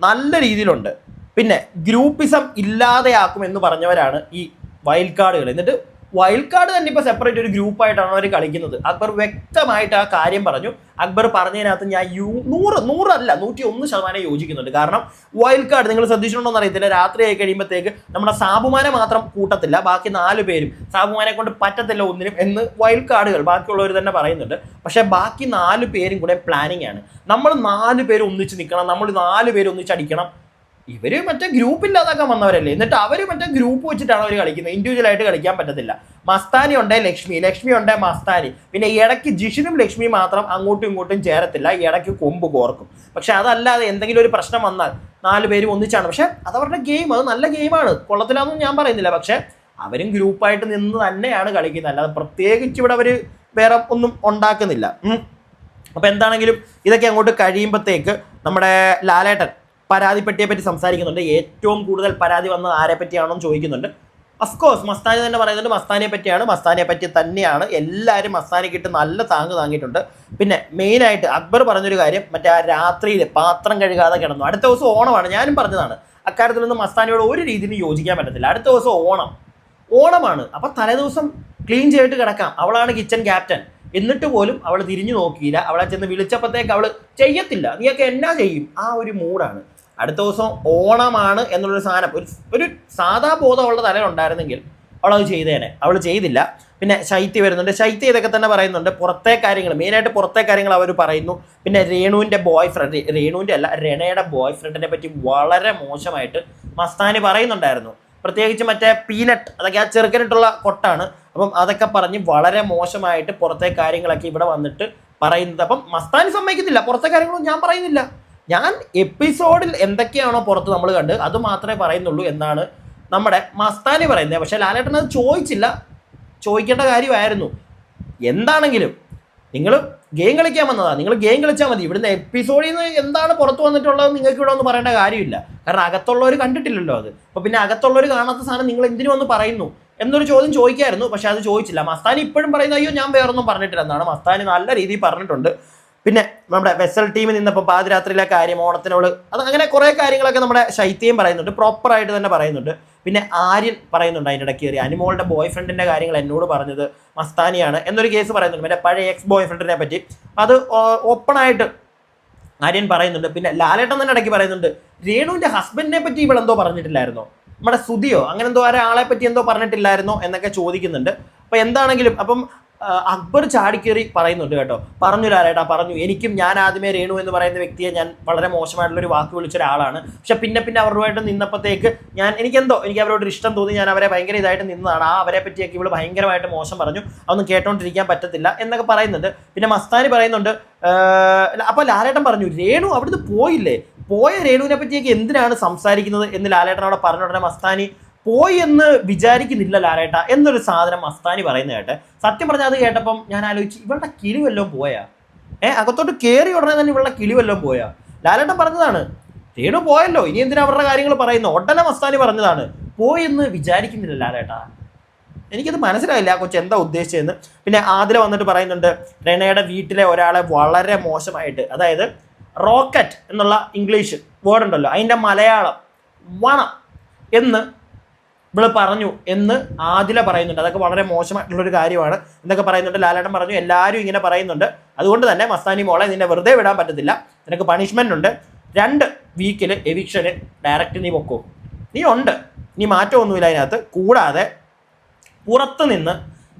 നല്ല രീതിയിലുണ്ട്. പിന്നെ ഗ്രൂപ്പിസം ഇല്ലാതെയാക്കും എന്ന് പറഞ്ഞവരാണ് ഈ വൈൽഡ് കാർഡുകൾ എന്നിട്ട് വൈൽഡ് കാർഡ് തന്നെ ഇപ്പോൾ സെപ്പറേറ്റ് ഒരു ഗ്രൂപ്പായിട്ടാണ് അവർ കളിക്കുന്നത്. അക്ബർ വ്യക്തമായിട്ട് ആ കാര്യം പറഞ്ഞു. അക്ബർ പറഞ്ഞതിനകത്ത് ഞാൻ യു നൂറ് നൂറല്ല നൂറ്റി ഒന്ന് ശതമാനം യോജിക്കുന്നുണ്ട്. കാരണം വൈൽഡ് കാർഡ് നിങ്ങൾ ശ്രദ്ധിച്ചിട്ടുണ്ടോ അറിയത്തില്ല. രാത്രി ആയി കഴിയുമ്പോഴത്തേക്ക് നമ്മുടെ സാബുമാനെ മാത്രം കൂട്ടത്തില്ല. ബാക്കി നാല് പേരും സാബുമാനെ കൊണ്ട് പറ്റത്തില്ല ഒന്നിനും എന്ന് വൈൽഡ് കാർഡുകൾ ബാക്കിയുള്ളവർ തന്നെ പറയുന്നുണ്ട്. പക്ഷേ ബാക്കി നാല് പേരും കൂടെ പ്ലാനിങ് ആണ്. നമ്മൾ നാല് പേര് ഒന്നിച്ച് നിൽക്കണം. നമ്മൾ നാല് പേര് ഒന്നിച്ച് അടിക്കണം. ഇവർ മറ്റേ ഗ്രൂപ്പ് ഇല്ലാതാക്കാൻ വന്നവരല്ലേ? എന്നിട്ട് അവർ മറ്റേ ഗ്രൂപ്പ് വെച്ചിട്ടാണ് അവർ കളിക്കുന്നത്? ഇൻഡിവിജ്വൽ ആയിട്ട് കളിക്കാൻ പറ്റത്തില്ല. മസ്താനി ഉണ്ടേ ലക്ഷ്മി. ലക്ഷ്മി ഉണ്ടേ മസ്താനി. പിന്നെ ഇടയ്ക്ക് ജിഷിനും ലക്ഷ്മി മാത്രം അങ്ങോട്ടും ഇങ്ങോട്ടും ചേരത്തില്ല. ഇടയ്ക്ക് കൊമ്പ് കോർക്കും. പക്ഷെ അതല്ലാതെ എന്തെങ്കിലും ഒരു പ്രശ്നം വന്നാൽ നാല് പേരും ഒന്നിച്ചാണ്. പക്ഷെ അത് അവരുടെ ഗെയിം അത് നല്ല ഗെയിമാണ് കൊള്ളത്തിലാണെന്നും ഞാൻ പറയുന്നില്ല. പക്ഷെ അവരും ഗ്രൂപ്പായിട്ട് നിന്ന് തന്നെയാണ് കളിക്കുന്നത്. അല്ലാതെ പ്രത്യേകിച്ച് ഇവിടെ അവർ വേറെ ഒന്നും ഉണ്ടാക്കുന്നില്ല. അപ്പോൾ എന്താണെങ്കിലും ഇതൊക്കെ അങ്ങോട്ട് കഴിയുമ്പോഴത്തേക്ക് നമ്മുടെ ലാലേട്ടൻ പരാതിപ്പെട്ടിയെ പറ്റി സംസാരിക്കുന്നുണ്ട്. ഏറ്റവും കൂടുതൽ പരാതി വന്നത് ആരെ പറ്റിയാണോ എന്ന് ചോദിക്കുന്നുണ്ട് അഫ്കോഴ്സ് മസ്താനി തന്നെ പറയുന്നുണ്ട് മസ്താനിയെ പറ്റിയാണ് മസ്താനിയെ പറ്റി തന്നെയാണ്. എല്ലാവരും മസ്താനിക്കിട്ട് നല്ല താങ്ങ് താങ്ങിയിട്ടുണ്ട്. പിന്നെ മെയിനായിട്ട് അക്ബർ പറഞ്ഞൊരു കാര്യം മറ്റേ ആ രാത്രിയിൽ പാത്രം കഴുകാതെ കിടന്നു. അടുത്ത ദിവസം ഓണമാണ് ഞാനും പറഞ്ഞതാണ്. അക്കാര്യത്തിലൊന്നും മസ്താനിയോട് ഒരു രീതിയിലും യോജിക്കാൻ പറ്റത്തില്ല. അടുത്ത ദിവസം ഓണം. ഓണമാണ്. അപ്പം തലേദിവസം ക്ലീൻ ചെയ്തിട്ട് കിടക്കാം. അവളാണ് കിച്ചൺ ക്യാപ്റ്റൻ എന്നിട്ട് പോലും അവൾ തിരിഞ്ഞു നോക്കിയില്ല. അവളെ ചെന്ന് വിളിച്ചപ്പോഴത്തേക്ക് അവൾ ചെയ്യത്തില്ല. നീയൊക്കെ എന്നാ ചെയ്യും? ആ ഒരു മൂഡാണ് അടുത്ത ദിവസം ഓണമാണ് എന്നുള്ളൊരു സാധനം. ഒരു ഒരു സാധാ ബോധം അവളുടെ തലയിലുണ്ടായിരുന്നെങ്കിൽ അവളത് ചെയ്തേനെ. അവൾ ചെയ്തില്ല. പിന്നെ ശൈത്യ വരുന്നുണ്ട്. ശൈത്യ ഇതൊക്കെ തന്നെ പറയുന്നുണ്ട്. പുറത്തെ കാര്യങ്ങൾ മെയിനായിട്ട് പുറത്തെ കാര്യങ്ങൾ അവർ പറയുന്നു. പിന്നെ രേണുവിന്റെ ബോയ് ഫ്രണ്ട് രേണുവിന്റെ അല്ല രണയുടെ ബോയ് ഫ്രണ്ടിനെ പറ്റി വളരെ മോശമായിട്ട് മസ്താനി പറയുന്നുണ്ടായിരുന്നു. പ്രത്യേകിച്ച് മറ്റേ പീനട്ട് അതൊക്കെ ആ ചെറുക്കനിട്ടുള്ള കൊട്ടാണ്. അപ്പം അതൊക്കെ പറഞ്ഞ് വളരെ മോശമായിട്ട് പുറത്തെ കാര്യങ്ങളൊക്കെ ഇവിടെ വന്നിട്ട് പറയുന്നത്. അപ്പം മസ്താനി സമ്മതിക്കുന്നില്ല. പുറത്തെ കാര്യങ്ങളൊന്നും ഞാൻ പറയുന്നില്ല. ഞാൻ എപ്പിസോഡിൽ എന്തൊക്കെയാണോ പുറത്ത് നമ്മൾ കണ്ട് അത് മാത്രമേ പറയുന്നുള്ളൂ എന്നാണ് നമ്മുടെ മസ്താനി പറയുന്നത്. പക്ഷേ ലാലേട്ടൻ അത് ചോദിച്ചില്ല. ചോദിക്കേണ്ട കാര്യമായിരുന്നു. എന്താണെങ്കിലും നിങ്ങൾ ഗെയിം കളിക്കാൻ വന്നതാണ് നിങ്ങൾ ഗെയിം കളിച്ചാൽ മതി. ഇവിടുന്ന് എപ്പിസോഡിൽ നിന്ന് എന്താണ് പുറത്ത് വന്നിട്ടുള്ളത് നിങ്ങൾക്ക് ഇവിടെ ഒന്നും പറയേണ്ട കാര്യമില്ല. കാരണം അകത്തുള്ളവർ കണ്ടിട്ടില്ലല്ലോ അത്. അപ്പോൾ പിന്നെ അകത്തുള്ളവർ കാണാത്ത സാധനം നിങ്ങൾ എന്തിനു വന്ന് പറയുന്നു? എന്നൊരു ചോദ്യം ചോദിക്കായിരുന്നു. പക്ഷെ അത് ചോദിച്ചില്ല. മസ്താനി ഇപ്പോഴും പറയുന്നത് അയ്യോ ഞാൻ വേറൊന്നും പറഞ്ഞിട്ടില്ല എന്നാണ് മസ്താനി നല്ല രീതിയിൽ പറഞ്ഞിട്ടുണ്ട്. പിന്നെ നമ്മുടെ വെസൽ ടീമിൽ നിന്നപ്പോൾ പാതിരാത്രിയിലെ കാര്യം ഓണത്തിനോട് അത് അങ്ങനെ കുറേ കാര്യങ്ങളൊക്കെ നമ്മുടെ ശൈത്യം പറയുന്നുണ്ട് പ്രോപ്പറായിട്ട് തന്നെ പറയുന്നുണ്ട്. പിന്നെ ആര്യൻ പറയുന്നുണ്ട് അതിന്റെ ഇടയ്ക്ക് കയറി അനുമോളുടെ ബോയ് ഫ്രണ്ടിന്റെ കാര്യങ്ങൾ എന്നോട് പറഞ്ഞത് മസ്താനിയാണ് എന്നൊരു കേസ് പറയുന്നുണ്ട്. മറ്റേ പഴയ എക്സ് ബോയ് ഫ്രണ്ടിനെ പറ്റി അത് ഓപ്പണായിട്ട് ആര്യൻ പറയുന്നുണ്ട്. പിന്നെ ലാലേട്ടൻ തന്നെ ഇടയ്ക്ക് പറയുന്നുണ്ട് രേണുവിന്റെ ഹസ്ബൻഡിനെ പറ്റി ഇവളെന്തോ പറഞ്ഞിട്ടില്ലായിരുന്നോ? നമ്മുടെ സുതിയോ അങ്ങനെന്തോ ആരെ ആളെ പറ്റി എന്തോ പറഞ്ഞിട്ടില്ലായിരുന്നോ എന്നൊക്കെ ചോദിക്കുന്നുണ്ട്. അപ്പോൾ എന്താണെങ്കിലും അപ്പം അക്ബർ ചാടിക്കേറി പറയുന്നുണ്ട് കേട്ടോ. പറഞ്ഞു ലാലേട്ടാ പറഞ്ഞു. എനിക്കും ഞാൻ ആദ്യമേ രേണു എന്ന് പറയുന്ന വ്യക്തിയെ ഞാൻ വളരെ മോശമായിട്ടുള്ള ഒരു വാക്ക് വിളിച്ച ഒരാളാണ്. പക്ഷെ പിന്നെ പിന്നെ അവരുമായിട്ട് നിന്നപ്പോഴത്തേക്ക് ഞാൻ എനിക്കെന്തോ എനിക്ക് അവരോട് ഇഷ്ടം തോന്നി. ഞാൻ അവരെ ഭയങ്കര ഇതായിട്ട് നിന്നതാണ്. ആ അവരെ പറ്റിയൊക്കെ ഇവൾ ഭയങ്കരമായിട്ട് മോശം പറഞ്ഞു. അതൊന്നും കേട്ടോണ്ടിരിക്കാൻ പറ്റത്തില്ല എന്നൊക്കെ പറയുന്നുണ്ട്. പിന്നെ മസ്താനി പറയുന്നുണ്ട് അപ്പോൾ ലാലേട്ടൻ പറഞ്ഞു രേണു അവിടുന്ന് പോയില്ലേ? പോയ രേണുവിനെ പറ്റിയൊക്കെ എന്തിനാണ് സംസാരിക്കുന്നത്? എന്ന് ലാലേട്ടൻ അവിടെ പറഞ്ഞ ഉടനെ മസ്താനി പോയി എന്ന് വിചാരിക്കുന്നില്ല ലാലേട്ട എന്നൊരു സാധനം മസ്താനി പറയുന്ന കേട്ടെ. സത്യം പറഞ്ഞാൽ അത് കേട്ടപ്പം ഞാൻ ആലോചിച്ചു ഇവളുടെ കിളി പോയാ? ഏ അകത്തോട്ട് കയറി ഉടനെ തന്നെ ഇവളുടെ കിളി പോയാ? ലാലേട്ടൻ പറഞ്ഞതാണ് രേണു പോയല്ലോ ഇനി എന്തിനാ അവരുടെ കാര്യങ്ങൾ പറയുന്നു? ഉടനെ മസ്താനി പറഞ്ഞതാണ് പോയെന്ന് വിചാരിക്കുന്നില്ല ലാലേട്ട. എനിക്കത് മനസ്സിലായില്ല കൊച്ചു എന്താ ഉദ്ദേശിച്ചതെന്ന്. പിന്നെ ആദില വന്നിട്ട് പറയുന്നുണ്ട് റെനയുടെ വീട്ടിലെ ഒരാളെ വളരെ മോശമായിട്ട് അതായത് റോക്കറ്റ് എന്നുള്ള ഇംഗ്ലീഷ് വേർഡ് ഉണ്ടല്ലോ അതിന്റെ മലയാളം വണം എന്ന് ഇവൾ പറഞ്ഞു എന്ന് ആദില പറയുന്നുണ്ട്. അതൊക്കെ വളരെ മോശമായിട്ടുള്ളൊരു കാര്യമാണ് എന്നൊക്കെ പറയുന്നുണ്ട്. ലാലേട്ടൻ പറഞ്ഞു എല്ലാവരും ഇങ്ങനെ പറയുന്നുണ്ട്. അതുകൊണ്ട് തന്നെ മസ്താനി മോളെ നിന്നെ വെറുതെ വിടാൻ പറ്റത്തില്ല. നിനക്ക് പണിഷ്മെന്റ് ഉണ്ട്. രണ്ട് വീക്കിൽ എവിക്ഷന് ഡയറക്റ്റ് നീ പൊക്കോ. നീ ഉണ്ട്. നീ മാറ്റമൊന്നുമില്ല അതിനകത്ത്. കൂടാതെ പുറത്ത് നിന്ന്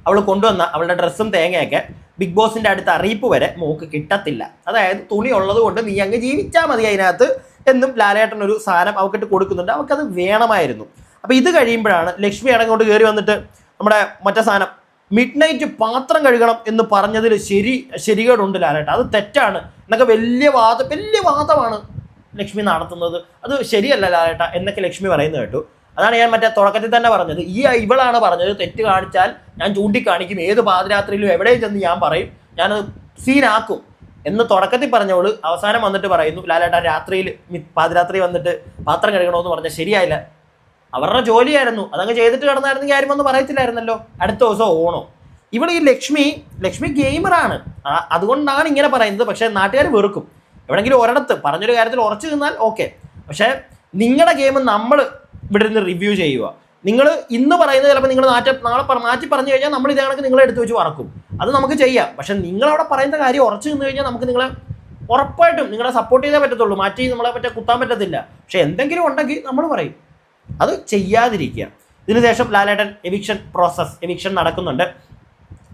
അവൾ കൊണ്ടുവന്ന അവളുടെ ഡ്രസ്സും തേങ്ങയൊക്കെ ബിഗ് ബോസിന്റെ അടുത്ത് അറിയിപ്പ് വരെ മോക്ക് കിട്ടത്തില്ല. അതായത് തുണി ഉള്ളത് കൊണ്ട് നീ അങ്ങ് ജീവിച്ചാൽ മതി അതിനകത്ത് എന്നും ലാലേട്ടൻ ഒരു സാധനം അവക്കിട്ട് കൊടുക്കുന്നുണ്ട്. അവൾക്കത് വേണമായിരുന്നു. അപ്പോൾ ഇത് കഴിയുമ്പോഴാണ് ലക്ഷ്മി അടങ്ങോട്ട് കയറി വന്നിട്ട് നമ്മുടെ മറ്റേ സാധനം മിഡ് നൈറ്റ് പാത്രം കഴുകണം എന്ന് പറഞ്ഞതിൽ ശരി ശരികേടുണ്ട് ലാലേട്ട. അത് തെറ്റാണ്. എന്നൊക്കെ വലിയ വാദം വലിയ വാദമാണ് ലക്ഷ്മി നടത്തുന്നത്. അത് ശരിയല്ല ലാലേട്ട എന്നൊക്കെ ലക്ഷ്മി പറയുന്നത് കേട്ടു. അതാണ് ഞാൻ മറ്റേ തുടക്കത്തിൽ തന്നെ പറഞ്ഞത്. ഈ ഇവളാണ് പറഞ്ഞത് തെറ്റ് കാണിച്ചാൽ ഞാൻ ചൂണ്ടിക്കാണിക്കും. ഏത് പാതിരാത്രിയിലും എവിടെയും ചെന്ന് ഞാൻ പറയും. ഞാനത് സീനാക്കും എന്ന് തുടക്കത്തിൽ പറഞ്ഞോൾ അവസാനം വന്നിട്ട് പറയുന്നു ലാലേട്ട രാത്രിയിൽ പാതിരാത്രി വന്നിട്ട് പാത്രം കഴുകണമെന്ന് പറഞ്ഞാൽ ശരിയായില്ല. അവരുടെ ജോലിയായിരുന്നു. അതങ്ങ് ചെയ്തിട്ട് കിടന്നായിരുന്നെങ്കിൽ ആരും ഒന്നും പറയത്തില്ലായിരുന്നല്ലോ. അടുത്ത ദിവസം ഓണോ. ഇവിടെ ഈ ലക്ഷ്മി ലക്ഷ്മി ഗെയിമറാണ്. അതുകൊണ്ടാണ് ഇങ്ങനെ പറയുന്നത്. പക്ഷേ നാട്ടുകാർ വെറുക്കും. എവിടെങ്കിലും ഒരിടത്ത് പറഞ്ഞൊരു കാര്യത്തിൽ ഉറച്ചു നിന്നാൽ ഓക്കെ. പക്ഷേ നിങ്ങളുടെ ഗെയിം നമ്മൾ ഇവിടെ നിന്ന് റിവ്യൂ ചെയ്യുക. നിങ്ങൾ ഇന്ന് പറയുന്നത് ചിലപ്പോൾ നിങ്ങൾ നാറ്റ നാളെ മാറ്റി പറഞ്ഞു കഴിഞ്ഞാൽ നമ്മൾ ഇതേ കണക്ക് നിങ്ങളെ എടുത്തു വെച്ച് വറക്കും. അത് നമുക്ക് ചെയ്യാം. പക്ഷേ നിങ്ങളവിടെ പറയുന്ന കാര്യം ഉറച്ചു നിന്ന് കഴിഞ്ഞാൽ നമുക്ക് നിങ്ങളെ ഉറപ്പായിട്ടും നിങ്ങളെ സപ്പോർട്ട് ചെയ്തേ പറ്റത്തുള്ളൂ. മാറ്റി നമ്മളെ പറ്റ കുത്താൻ പറ്റത്തില്ല. പക്ഷേ എന്തെങ്കിലും ഉണ്ടെങ്കിൽ നമ്മൾ പറയും. അത് ചെയ്യാതിരിക്കുക. ഇതിനുശേഷം ലാലേട്ടൻ എവിക്ഷൻ പ്രോസസ് എവിക്ഷൻ നടക്കുന്നുണ്ട്.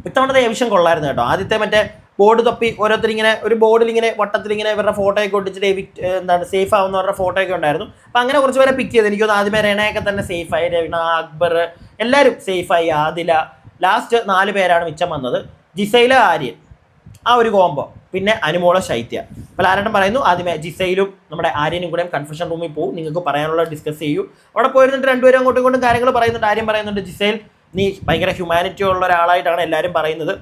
ഇത്തവണത്തെ എവിക്ഷൻ കൊള്ളായിരുന്നു കേട്ടോ. ആദ്യത്തെ മറ്റേ ബോർഡ് തപ്പി ഓരോരുത്തരിങ്ങനെ ഒരു ബോർഡിൽ ഇങ്ങനെ വട്ടത്തിൽ ഇങ്ങനെ ഇവരുടെ ഫോട്ടോ ഒക്കെ ഒട്ടിച്ചിട്ട് എവിക്ട് എന്താണ് സേഫ് ആവുന്നവരുടെ ഫോട്ടോ ഒക്കെ ഉണ്ടായിരുന്നു. അപ്പം അങ്ങനെ കുറച്ച് പേരെ പിക്ക് ചെയ്ത്. എനിക്ക് ആദ്യം ആദ്യമേ റെണയൊക്കെ തന്നെ സേഫായി രവീണ അക്ബർ എല്ലാവരും സേഫായി ആദില ലാസ്റ്റ് നാല് പേരാണ് മിച്ചം വന്നത്. ജിസൈല ആര്യൻ. ആ ഒരു കോംബോ പിന്നെ അനുമോള ശൈത്യ. അപ്പോൾ ആരാട്ടം പറയുന്നു? ആദ്യമേ ജിസയിലും നമ്മുടെ ആര്യനും കൂടെ കൺഫ്യൂഷൻ റൂമിൽ പോകും നിങ്ങൾക്ക് പറയാനുള്ള ഡിസ്കസ് ചെയ്യൂ. അവിടെ പോയിരുന്നിട്ട് രണ്ടുപേരും അങ്ങോട്ടും ഇങ്ങോട്ടും കാര്യങ്ങൾ പറയുന്നുണ്ട്. ആര്യം പറയുന്നുണ്ട് ജിസയിൽ നീ ഭയങ്കര ഹ്യൂമാനിറ്റി ഉള്ള ഒരാളായിട്ടാണ് എല്ലാവരും പറയുന്നത്.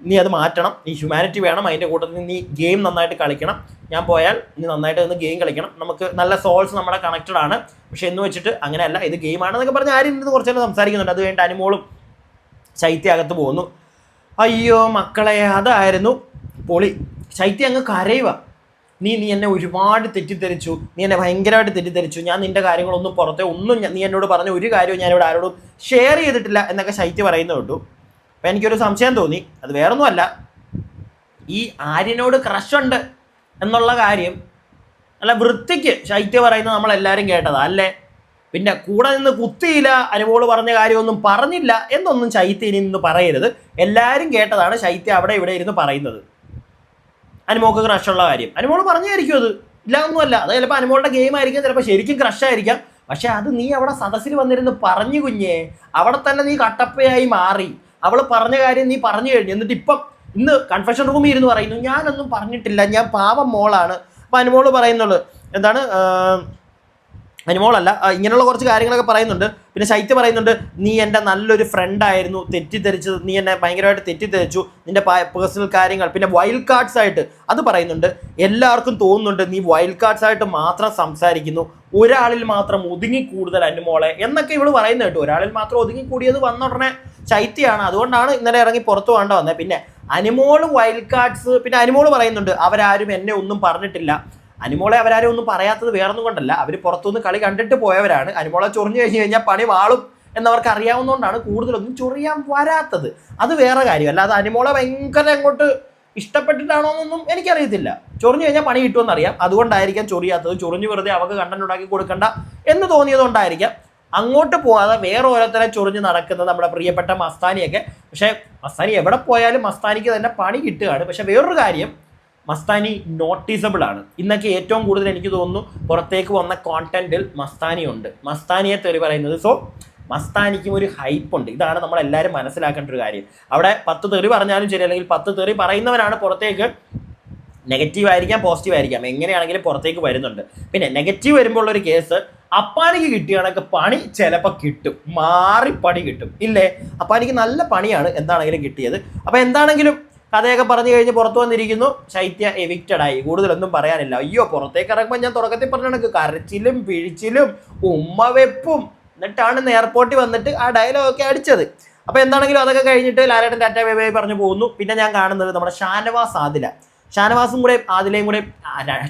നീ അത് മാറ്റണം. നീ ഹ്യൂമാനിറ്റി വേണം. അതിന്റെ കൂട്ടത്തിൽ നീ ഗെയിം നന്നായിട്ട് കളിക്കണം. ഞാൻ പോയാൽ നീ നന്നായിട്ട് നിന്ന് ഗെയിം കളിക്കണം. നമുക്ക് നല്ല സോൾസ് നമ്മുടെ കണക്റ്റഡ് ആണ്. പക്ഷെ എന്ന് വെച്ചിട്ട് അങ്ങനെയല്ല. ഇത് ഗെയിമാണെന്നൊക്കെ പറഞ്ഞ് ആരും ഇരുന്ന് കുറച്ച് നേരം സംസാരിക്കുന്നുണ്ട്. അത് കഴിഞ്ഞിട്ട് അനുമോളും ശൈത്യ അകത്ത് പോകുന്നു. അയ്യോ മക്കളെ അതായിരുന്നു. പൊളി ശൈത്യ അങ്ങ് കരയുക. നീ നീ എന്നെ ഒരുപാട് തെറ്റിദ്ധരിച്ചു. നീ എന്നെ ഭയങ്കരമായിട്ട് തെറ്റിദ്ധരിച്ചു. ഞാൻ നിന്റെ കാര്യങ്ങളൊന്നും പുറത്തെ ഒന്നും നീ എന്നോട് പറഞ്ഞ ഒരു കാര്യവും ഞാനിവിടെ ആരോടും ഷെയർ ചെയ്തിട്ടില്ല എന്നൊക്കെ ശൈത്യം പറയുന്നത് കേട്ടു. അപ്പം എനിക്കൊരു സംശയം തോന്നി. അത് വേറൊന്നുമല്ല. ഈ ആര്യനോട് ക്രഷുണ്ട് എന്നുള്ള കാര്യം അല്ല വൃത്തിക്ക് ശൈത്യം പറയുന്നത് നമ്മളെല്ലാവരും കേട്ടതാ അല്ലേ? പിന്നെ കൂടെ നിന്ന് കുത്തിയില്ല അനുമോൾ പറഞ്ഞ കാര്യമൊന്നും പറഞ്ഞില്ല എന്നൊന്നും ശൈത്യ ഇനി നിന്ന് പറയരുത്. എല്ലാവരും കേട്ടതാണ് ശൈത്യ അവിടെ ഇവിടെ ഇരുന്ന് പറയുന്നത്. അനുമോക്ക് ഉള്ള കാര്യം. അനുമോൾ പറഞ്ഞായിരിക്കും അത്. ഇല്ല ഒന്നുമല്ല അത് ചിലപ്പോൾ അനുമോളുടെ ഗെയിം ആയിരിക്കാം ചിലപ്പോൾ ശരിക്കും ക്രഷ് ആയിരിക്കാം. പക്ഷെ അത് നീ അവിടെ സദസ്സിൽ വന്നിരുന്ന് പറഞ്ഞു കുഞ്ഞേ അവിടെ തന്നെ നീ കട്ടപ്പയായി മാറി. അവൾ പറഞ്ഞ കാര്യം നീ പറഞ്ഞു കഴിഞ്ഞു. എന്നിട്ട് ഇപ്പം ഇന്ന് കൺഫെഷൻ റൂമിൽ ഇരുന്ന് പറയുന്നു ഞാനൊന്നും പറഞ്ഞിട്ടില്ല. ഞാൻ പാവം മോളാണ്. അപ്പം അനുമോൾ പറയുന്നുള്ളൂ എന്താണ് അനുമോളല്ല ഇങ്ങനെയുള്ള കുറച്ച് കാര്യങ്ങളൊക്കെ പറയുന്നുണ്ട്. പിന്നെ ശൈത്യ പറയുന്നുണ്ട് നീ എന്റെ നല്ലൊരു ഫ്രണ്ടായിരുന്നു തെറ്റിദ്ധരിച്ചത് നീ എന്നെ ഭയങ്കരമായിട്ട് തെറ്റിദ്ധരിച്ചു നിന്റെ പേഴ്സണൽ കാര്യങ്ങൾ. പിന്നെ വൈൽഡ് കാർഡ്സ് ആയിട്ട് അത് പറയുന്നുണ്ട് എല്ലാവർക്കും തോന്നുന്നുണ്ട് നീ വൈൽഡ് കാർഡ്സ് ആയിട്ട് മാത്രം സംസാരിക്കുന്നു ഒരാളിൽ മാത്രം ഒതുങ്ങി കൂടുതൽ അനുമോളെ എന്നൊക്കെ ഇവൾ പറയുന്നത് കേട്ടോ. ഒരാളിൽ മാത്രം ഒതുങ്ങി കൂടിയത് വന്ന ഉടനെ ശൈത്യമാണ് അതുകൊണ്ടാണ് ഇന്നലെ ഇറങ്ങി പുറത്തു വേണ്ട വന്നത്. പിന്നെ അനുമോൾ വൈൽഡ് കാർഡ്സ് പിന്നെ അനുമോൾ പറയുന്നുണ്ട് അവരാരും എന്നെ ഒന്നും പറഞ്ഞിട്ടില്ല അനുമോളെ അവരാരും ഒന്നും പറയാത്തത് വേറൊന്നും കൊണ്ടല്ല. അവർ പുറത്തുനിന്ന് കളി കണ്ടിട്ട് പോയവരാണ്. അനിമോളെ ചൊറിഞ്ഞു കഴിഞ്ഞ് കഴിഞ്ഞാൽ പണി വാളും എന്നവർക്ക് അറിയാവുന്നതുകൊണ്ടാണ് കൂടുതലൊന്നും ചൊറിയാൻ വരാത്തത്. അത് വേറെ കാര്യം. അല്ലാതെ അനിമോളെ ഭയങ്കര അങ്ങോട്ട് ഇഷ്ടപ്പെട്ടിട്ടാണോ എന്നൊന്നും എനിക്കറിയത്തില്ല. ചൊറിഞ്ഞു കഴിഞ്ഞാൽ പണി കിട്ടുമെന്ന് അറിയാം. അതുകൊണ്ടായിരിക്കാം ചൊറിയാത്തത്. ചൊറിഞ്ഞു വെറുതെ അവർക്ക് കണ്ടന്റ് ഉണ്ടാക്കി കൊടുക്കണ്ട എന്ന് തോന്നിയതുകൊണ്ടായിരിക്കാം. അങ്ങോട്ട് പോകാതെ വേറെ ഓരോരുത്തരെ ചൊറിഞ്ഞ് നടക്കുന്നത് നമ്മുടെ പ്രിയപ്പെട്ട മസ്താനിയൊക്കെ. പക്ഷേ മസ്താനി എവിടെ പോയാലും മസ്താനിക്ക് തന്നെ പണി കിട്ടുകയാണ്. പക്ഷേ വേറൊരു കാര്യം മസ്താനി നോട്ടീസബിൾ ആണ്. ഇന്നൊക്കെ ഏറ്റവും കൂടുതൽ എനിക്ക് തോന്നുന്നു പുറത്തേക്ക് വന്ന കോണ്ടന്റിൽ മസ്താനി ഉണ്ട്. മസ്താനിയെ തെറി പറയുന്നത്. സോ മസ്താനിക്കും ഒരു ഹൈപ്പ് ഉണ്ട്. ഇതാണ് നമ്മൾ എല്ലാവരും മനസ്സിലാക്കേണ്ട ഒരു കാര്യം. അവിടെ പത്ത് തെറി പറഞ്ഞാലും ശരി അല്ലെങ്കിൽ പത്ത് തെറി പറയുന്നവരാണ് പുറത്തേക്ക് നെഗറ്റീവ് ആയിരിക്കാം പോസിറ്റീവ് ആയിരിക്കാം. എങ്ങനെയാണെങ്കിലും പുറത്തേക്ക് വരുന്നുണ്ട്. പിന്നെ നെഗറ്റീവ് വരുമ്പോൾ ഒരു കേസ് അപ്പാനിക്ക് കിട്ടുകയാണെങ്കിൽ പണി ചിലപ്പോൾ കിട്ടും. മാറി പണി കിട്ടും. ഇല്ലേ? അപ്പാനിക്ക് നല്ല പണിയാണ് എന്താണെങ്കിലും കിട്ടിയത്. അപ്പോൾ എന്താണെങ്കിലും കഥയൊക്കെ പറഞ്ഞു കഴിഞ്ഞ് പുറത്തു വന്നിരിക്കുന്നു. ശൈത്യ എവിക്റ്റഡ് ആയി. കൂടുതലൊന്നും പറയാനില്ല. അയ്യോ പുറത്തേക്ക് ഇറങ്ങുമ്പോൾ ഞാൻ തുടക്കത്തിൽ പറഞ്ഞ കണക്ക് കരച്ചിലും പിഴിച്ചിലും ഉമ്മ വെപ്പും എന്നിട്ടാണ് എയർപോർട്ടിൽ വന്നിട്ട് ആ ഡയലോഗ് ഒക്കെ അടിച്ചത്. അപ്പോൾ എന്താണെങ്കിലും അതൊക്കെ കഴിഞ്ഞിട്ട് ലാലേട്ടൻ ടാറ്റ ബൈ ബൈ പറഞ്ഞു പോകുന്നു. പിന്നെ ഞാൻ കാണുന്നത് നമ്മുടെ ഷാനവാസ് ആദില. ഷാനവാസും കൂടെ ആദിലയും കൂടെ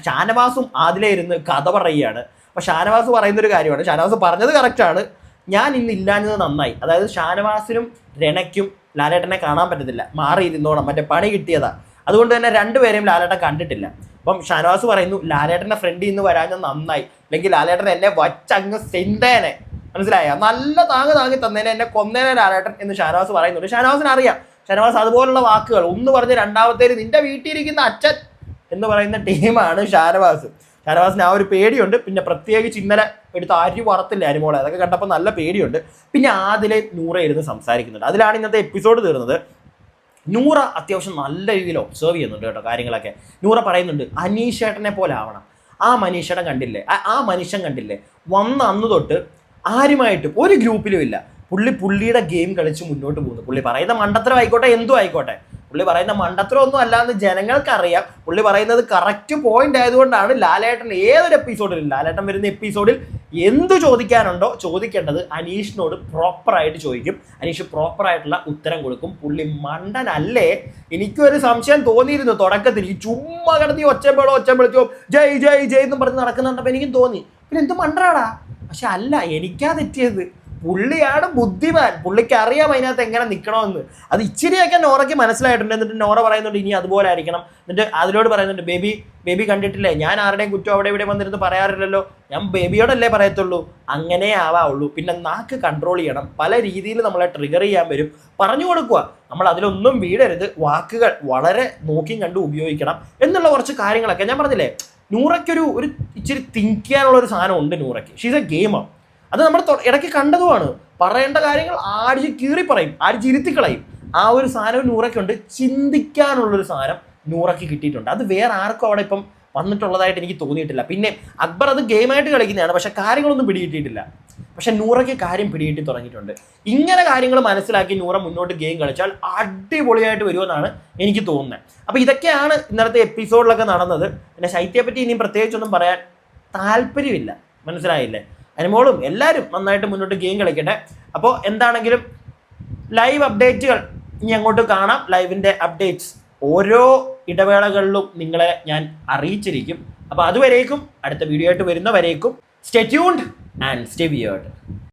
ഷാനവാസും ആദില ഇരുന്ന് കഥ പറയുകയാണ്. അപ്പോൾ ഷാനവാസ് പറയുന്ന ഒരു കാര്യമാണ്. ഷാനവാസ് പറഞ്ഞത് കറക്റ്റാണ് ഞാൻ ഇന്ന് ഇല്ലാഞ്ഞത് നന്നായി. അതായത് ഷാനവാസിനും രണയ്ക്കും ലാലേട്ടനെ കാണാൻ പറ്റത്തില്ല. മാറി ഇരുന്നോണം. മറ്റേ പണി കിട്ടിയതാ. അതുകൊണ്ട് തന്നെ രണ്ടുപേരെയും ലാലേട്ടൻ കണ്ടിട്ടില്ല. അപ്പം ഷാനവാസ് പറയുന്നു ലാലേട്ടന്റെ ഫ്രണ്ടിൽ നിന്ന് വരാഞ്ഞ നന്നായി. അല്ലെങ്കിൽ ലാലേട്ടൻ എന്നെ വച്ചങ്ങ് സെന്തേനെ. മനസ്സിലായ? നല്ല താങ്ങ് താങ്ങി തന്നേനെ എന്നെ കൊന്നേനെ ലാലേട്ടൻ എന്ന് ഷാനവാസ് പറയുന്നുണ്ട് ഷാനവാസിന് അറിയാം. ഷാനവാസ് അതുപോലുള്ള വാക്കുകൾ ഒന്ന് പറഞ്ഞ് രണ്ടാമത്തേര് നിന്റെ വീട്ടിലിരിക്കുന്ന അച്ഛൻ എന്ന് പറയുന്ന ടീമാണ് ഷാനവാസ്. ഷാനവാസിന് ആ ഒരു പേടിയുണ്ട്. പിന്നെ പ്രത്യേകിച്ച് ഇന്നലെ എടുത്ത് അരി വറത്തില്ല അരിമോളെ അതൊക്കെ കണ്ടപ്പോൾ നല്ല പേടിയുണ്ട്. പിന്നെ ആദിലെ നൂറ ഇരുന്ന് സംസാരിക്കുന്നുണ്ട്. അതിലാണ് ഇന്നത്തെ എപ്പിസോഡ് തീർന്നത്. നൂറ അത്യാവശ്യം നല്ല രീതിയിൽ ഒബ്സർവ് ചെയ്യുന്നുണ്ട് കേട്ടോ കാര്യങ്ങളൊക്കെ. നൂറ പറയുന്നുണ്ട് അനീഷേട്ടനെ പോലെ ആവണം. ആ മനീഷേട്ടൻ കണ്ടില്ലേ? ആ മനുഷ്യൻ കണ്ടില്ലേ? വന്ന അന്ന് തൊട്ട് ആരുമായിട്ടും ഒരു ഗ്രൂപ്പിലും ഇല്ല. പുള്ളി പുള്ളിയുടെ ഗെയിം കളിച്ച് മുന്നോട്ട് പോകുന്നു. പുള്ളി പറയുന്ന മണ്ടത്തരം ആയിക്കോട്ടെ എന്തും ആയിക്കോട്ടെ. പുള്ളി പറയുന്ന മണ്ടത്തരമൊന്നും അല്ലാന്ന് ജനങ്ങൾക്കറിയാം. പുള്ളി പറയുന്നത് കറക്റ്റ് പോയിന്റ് ആയതുകൊണ്ടാണ് ലാലേട്ടൻ ഏതൊരു എപ്പിസോഡിലും ലാലേട്ടൻ വരുന്ന എപ്പിസോഡിൽ എന്തു ചോദിക്കാനുണ്ടോ ചോദിക്കേണ്ടത് അനീഷിനോട് പ്രോപ്പറായിട്ട് ചോദിക്കും. അനീഷ് പ്രോപ്പറായിട്ടുള്ള ഉത്തരം കൊടുക്കും. പുള്ളി മണ്ടനല്ലേ? എനിക്കൊരു സംശയം തോന്നിയിരുന്നു തുടക്കത്തിൽ. ഈ ചുമ്മാ കിടന്ന് ഒച്ചമ്പേളോ ഒച്ചമ്പളിച്ചോ ജയ് ജയ് ജയ് എന്നും പറഞ്ഞ് നടക്കുന്നുണ്ടപ്പോൾ എനിക്കും തോന്നി. പിന്നെ എന്ത് മണ്ടനാടാ? പക്ഷെ അല്ല എനിക്കാ തെറ്റിയത്. പുള്ളിയാണ് ബുദ്ധിമാൻ. പുള്ളിക്ക് അറിയാം അതിനകത്ത് എങ്ങനെ നിൽക്കണമെന്ന് അത് ഇച്ചിരിയൊക്കെ നോറയ്ക്ക് മനസ്സിലായിട്ടുണ്ട്. എന്നിട്ട് നോറ പറയുന്നുണ്ട് ഇനി അതുപോലെ ആയിരിക്കണം. എന്നിട്ട് അതിനോട് പറയുന്നുണ്ട് ബേബി ബേബി കണ്ടിട്ടില്ലേ? ഞാൻ ആരുടെയും കുറ്റം അവിടെ ഇവിടെ വന്നിരുന്ന് പറയാറില്ലല്ലോ. ഞാൻ ബേബിയോടല്ലേ പറയത്തുള്ളൂ. അങ്ങനെ ആവാവുള്ളൂ പിന്നെ നാക്ക് കൺട്രോൾ ചെയ്യണം. പല രീതിയിൽ നമ്മളെ ട്രിഗർ ചെയ്യാൻ വരും. പറഞ്ഞു കൊടുക്കുക. നമ്മൾ അതിലൊന്നും വീടരുത് വാക്കുകൾ വളരെ നോക്കിയും കണ്ടും ഉപയോഗിക്കണം എന്നുള്ള കുറച്ച് കാര്യങ്ങളൊക്കെ. ഞാൻ പറഞ്ഞില്ലേ നൂറയ്ക്കൊരു ഒരു ഇച്ചിരി തിങ്ക് ചെയ്യാനുള്ള ഒരു സാധനം ഉണ്ട് നൂറയ്ക്ക്. ഷീസ് എ ഗെയിമർ അത് നമ്മൾ ഇടയ്ക്ക് കണ്ടതുമാണ്. പറയേണ്ട കാര്യങ്ങൾ ആടിച്ച് കീറി പറയും ആടിച്ച് ഇരുത്തിക്കളയും ആ ഒരു സാധനം നൂറയ്ക്കുണ്ട്. ചിന്തിക്കാനുള്ളൊരു സാധനം നൂറയ്ക്ക് കിട്ടിയിട്ടുണ്ട്. അത് വേറെ ആർക്കും അവിടെ ഇപ്പം വന്നിട്ടുള്ളതായിട്ട് എനിക്ക് തോന്നിയിട്ടില്ല. പിന്നെ അക്ബർ അത് ഗെയിമായിട്ട് കളിക്കുന്നതാണ് പക്ഷെ കാര്യങ്ങളൊന്നും പിടികിട്ടിയിട്ടില്ല. പക്ഷെ നൂറയ്ക്ക് കാര്യം പിടികിട്ടി തുടങ്ങിയിട്ടുണ്ട്. ഇങ്ങനെ കാര്യങ്ങൾ മനസ്സിലാക്കി നൂറ മുന്നോട്ട് ഗെയിം കളിച്ചാൽ അടിപൊളിയായിട്ട് വരുമെന്നാണ് എനിക്ക് തോന്നുന്നത്. അപ്പോൾ ഇതൊക്കെയാണ് ഇന്നത്തെ എപ്പിസോഡിലൊക്കെ നടന്നത്. പിന്നെ ശൈത്യയെ പറ്റി ഇനിയും പ്രത്യേകിച്ചൊന്നും പറയാൻ താല്പര്യമില്ല. മനസ്സിലായില്ലേ? അനുമോളും എല്ലാവരും നന്നായിട്ട് മുന്നോട്ട് ഗെയിം കളിക്കട്ടെ. അപ്പോൾ എന്താണെങ്കിലും ലൈവ് അപ്ഡേറ്റുകൾ ഇനി അങ്ങോട്ട് കാണാം. ലൈവിന്റെ അപ്ഡേറ്റ്സ് ഓരോ ഇടവേളകളിലും നിങ്ങളെ ഞാൻ അറിയിച്ചിരിക്കും. അപ്പോൾ അതുവരേക്കും അടുത്ത വീഡിയോ ആയിട്ട് വരുന്നവരേക്കും stay tuned and stay weird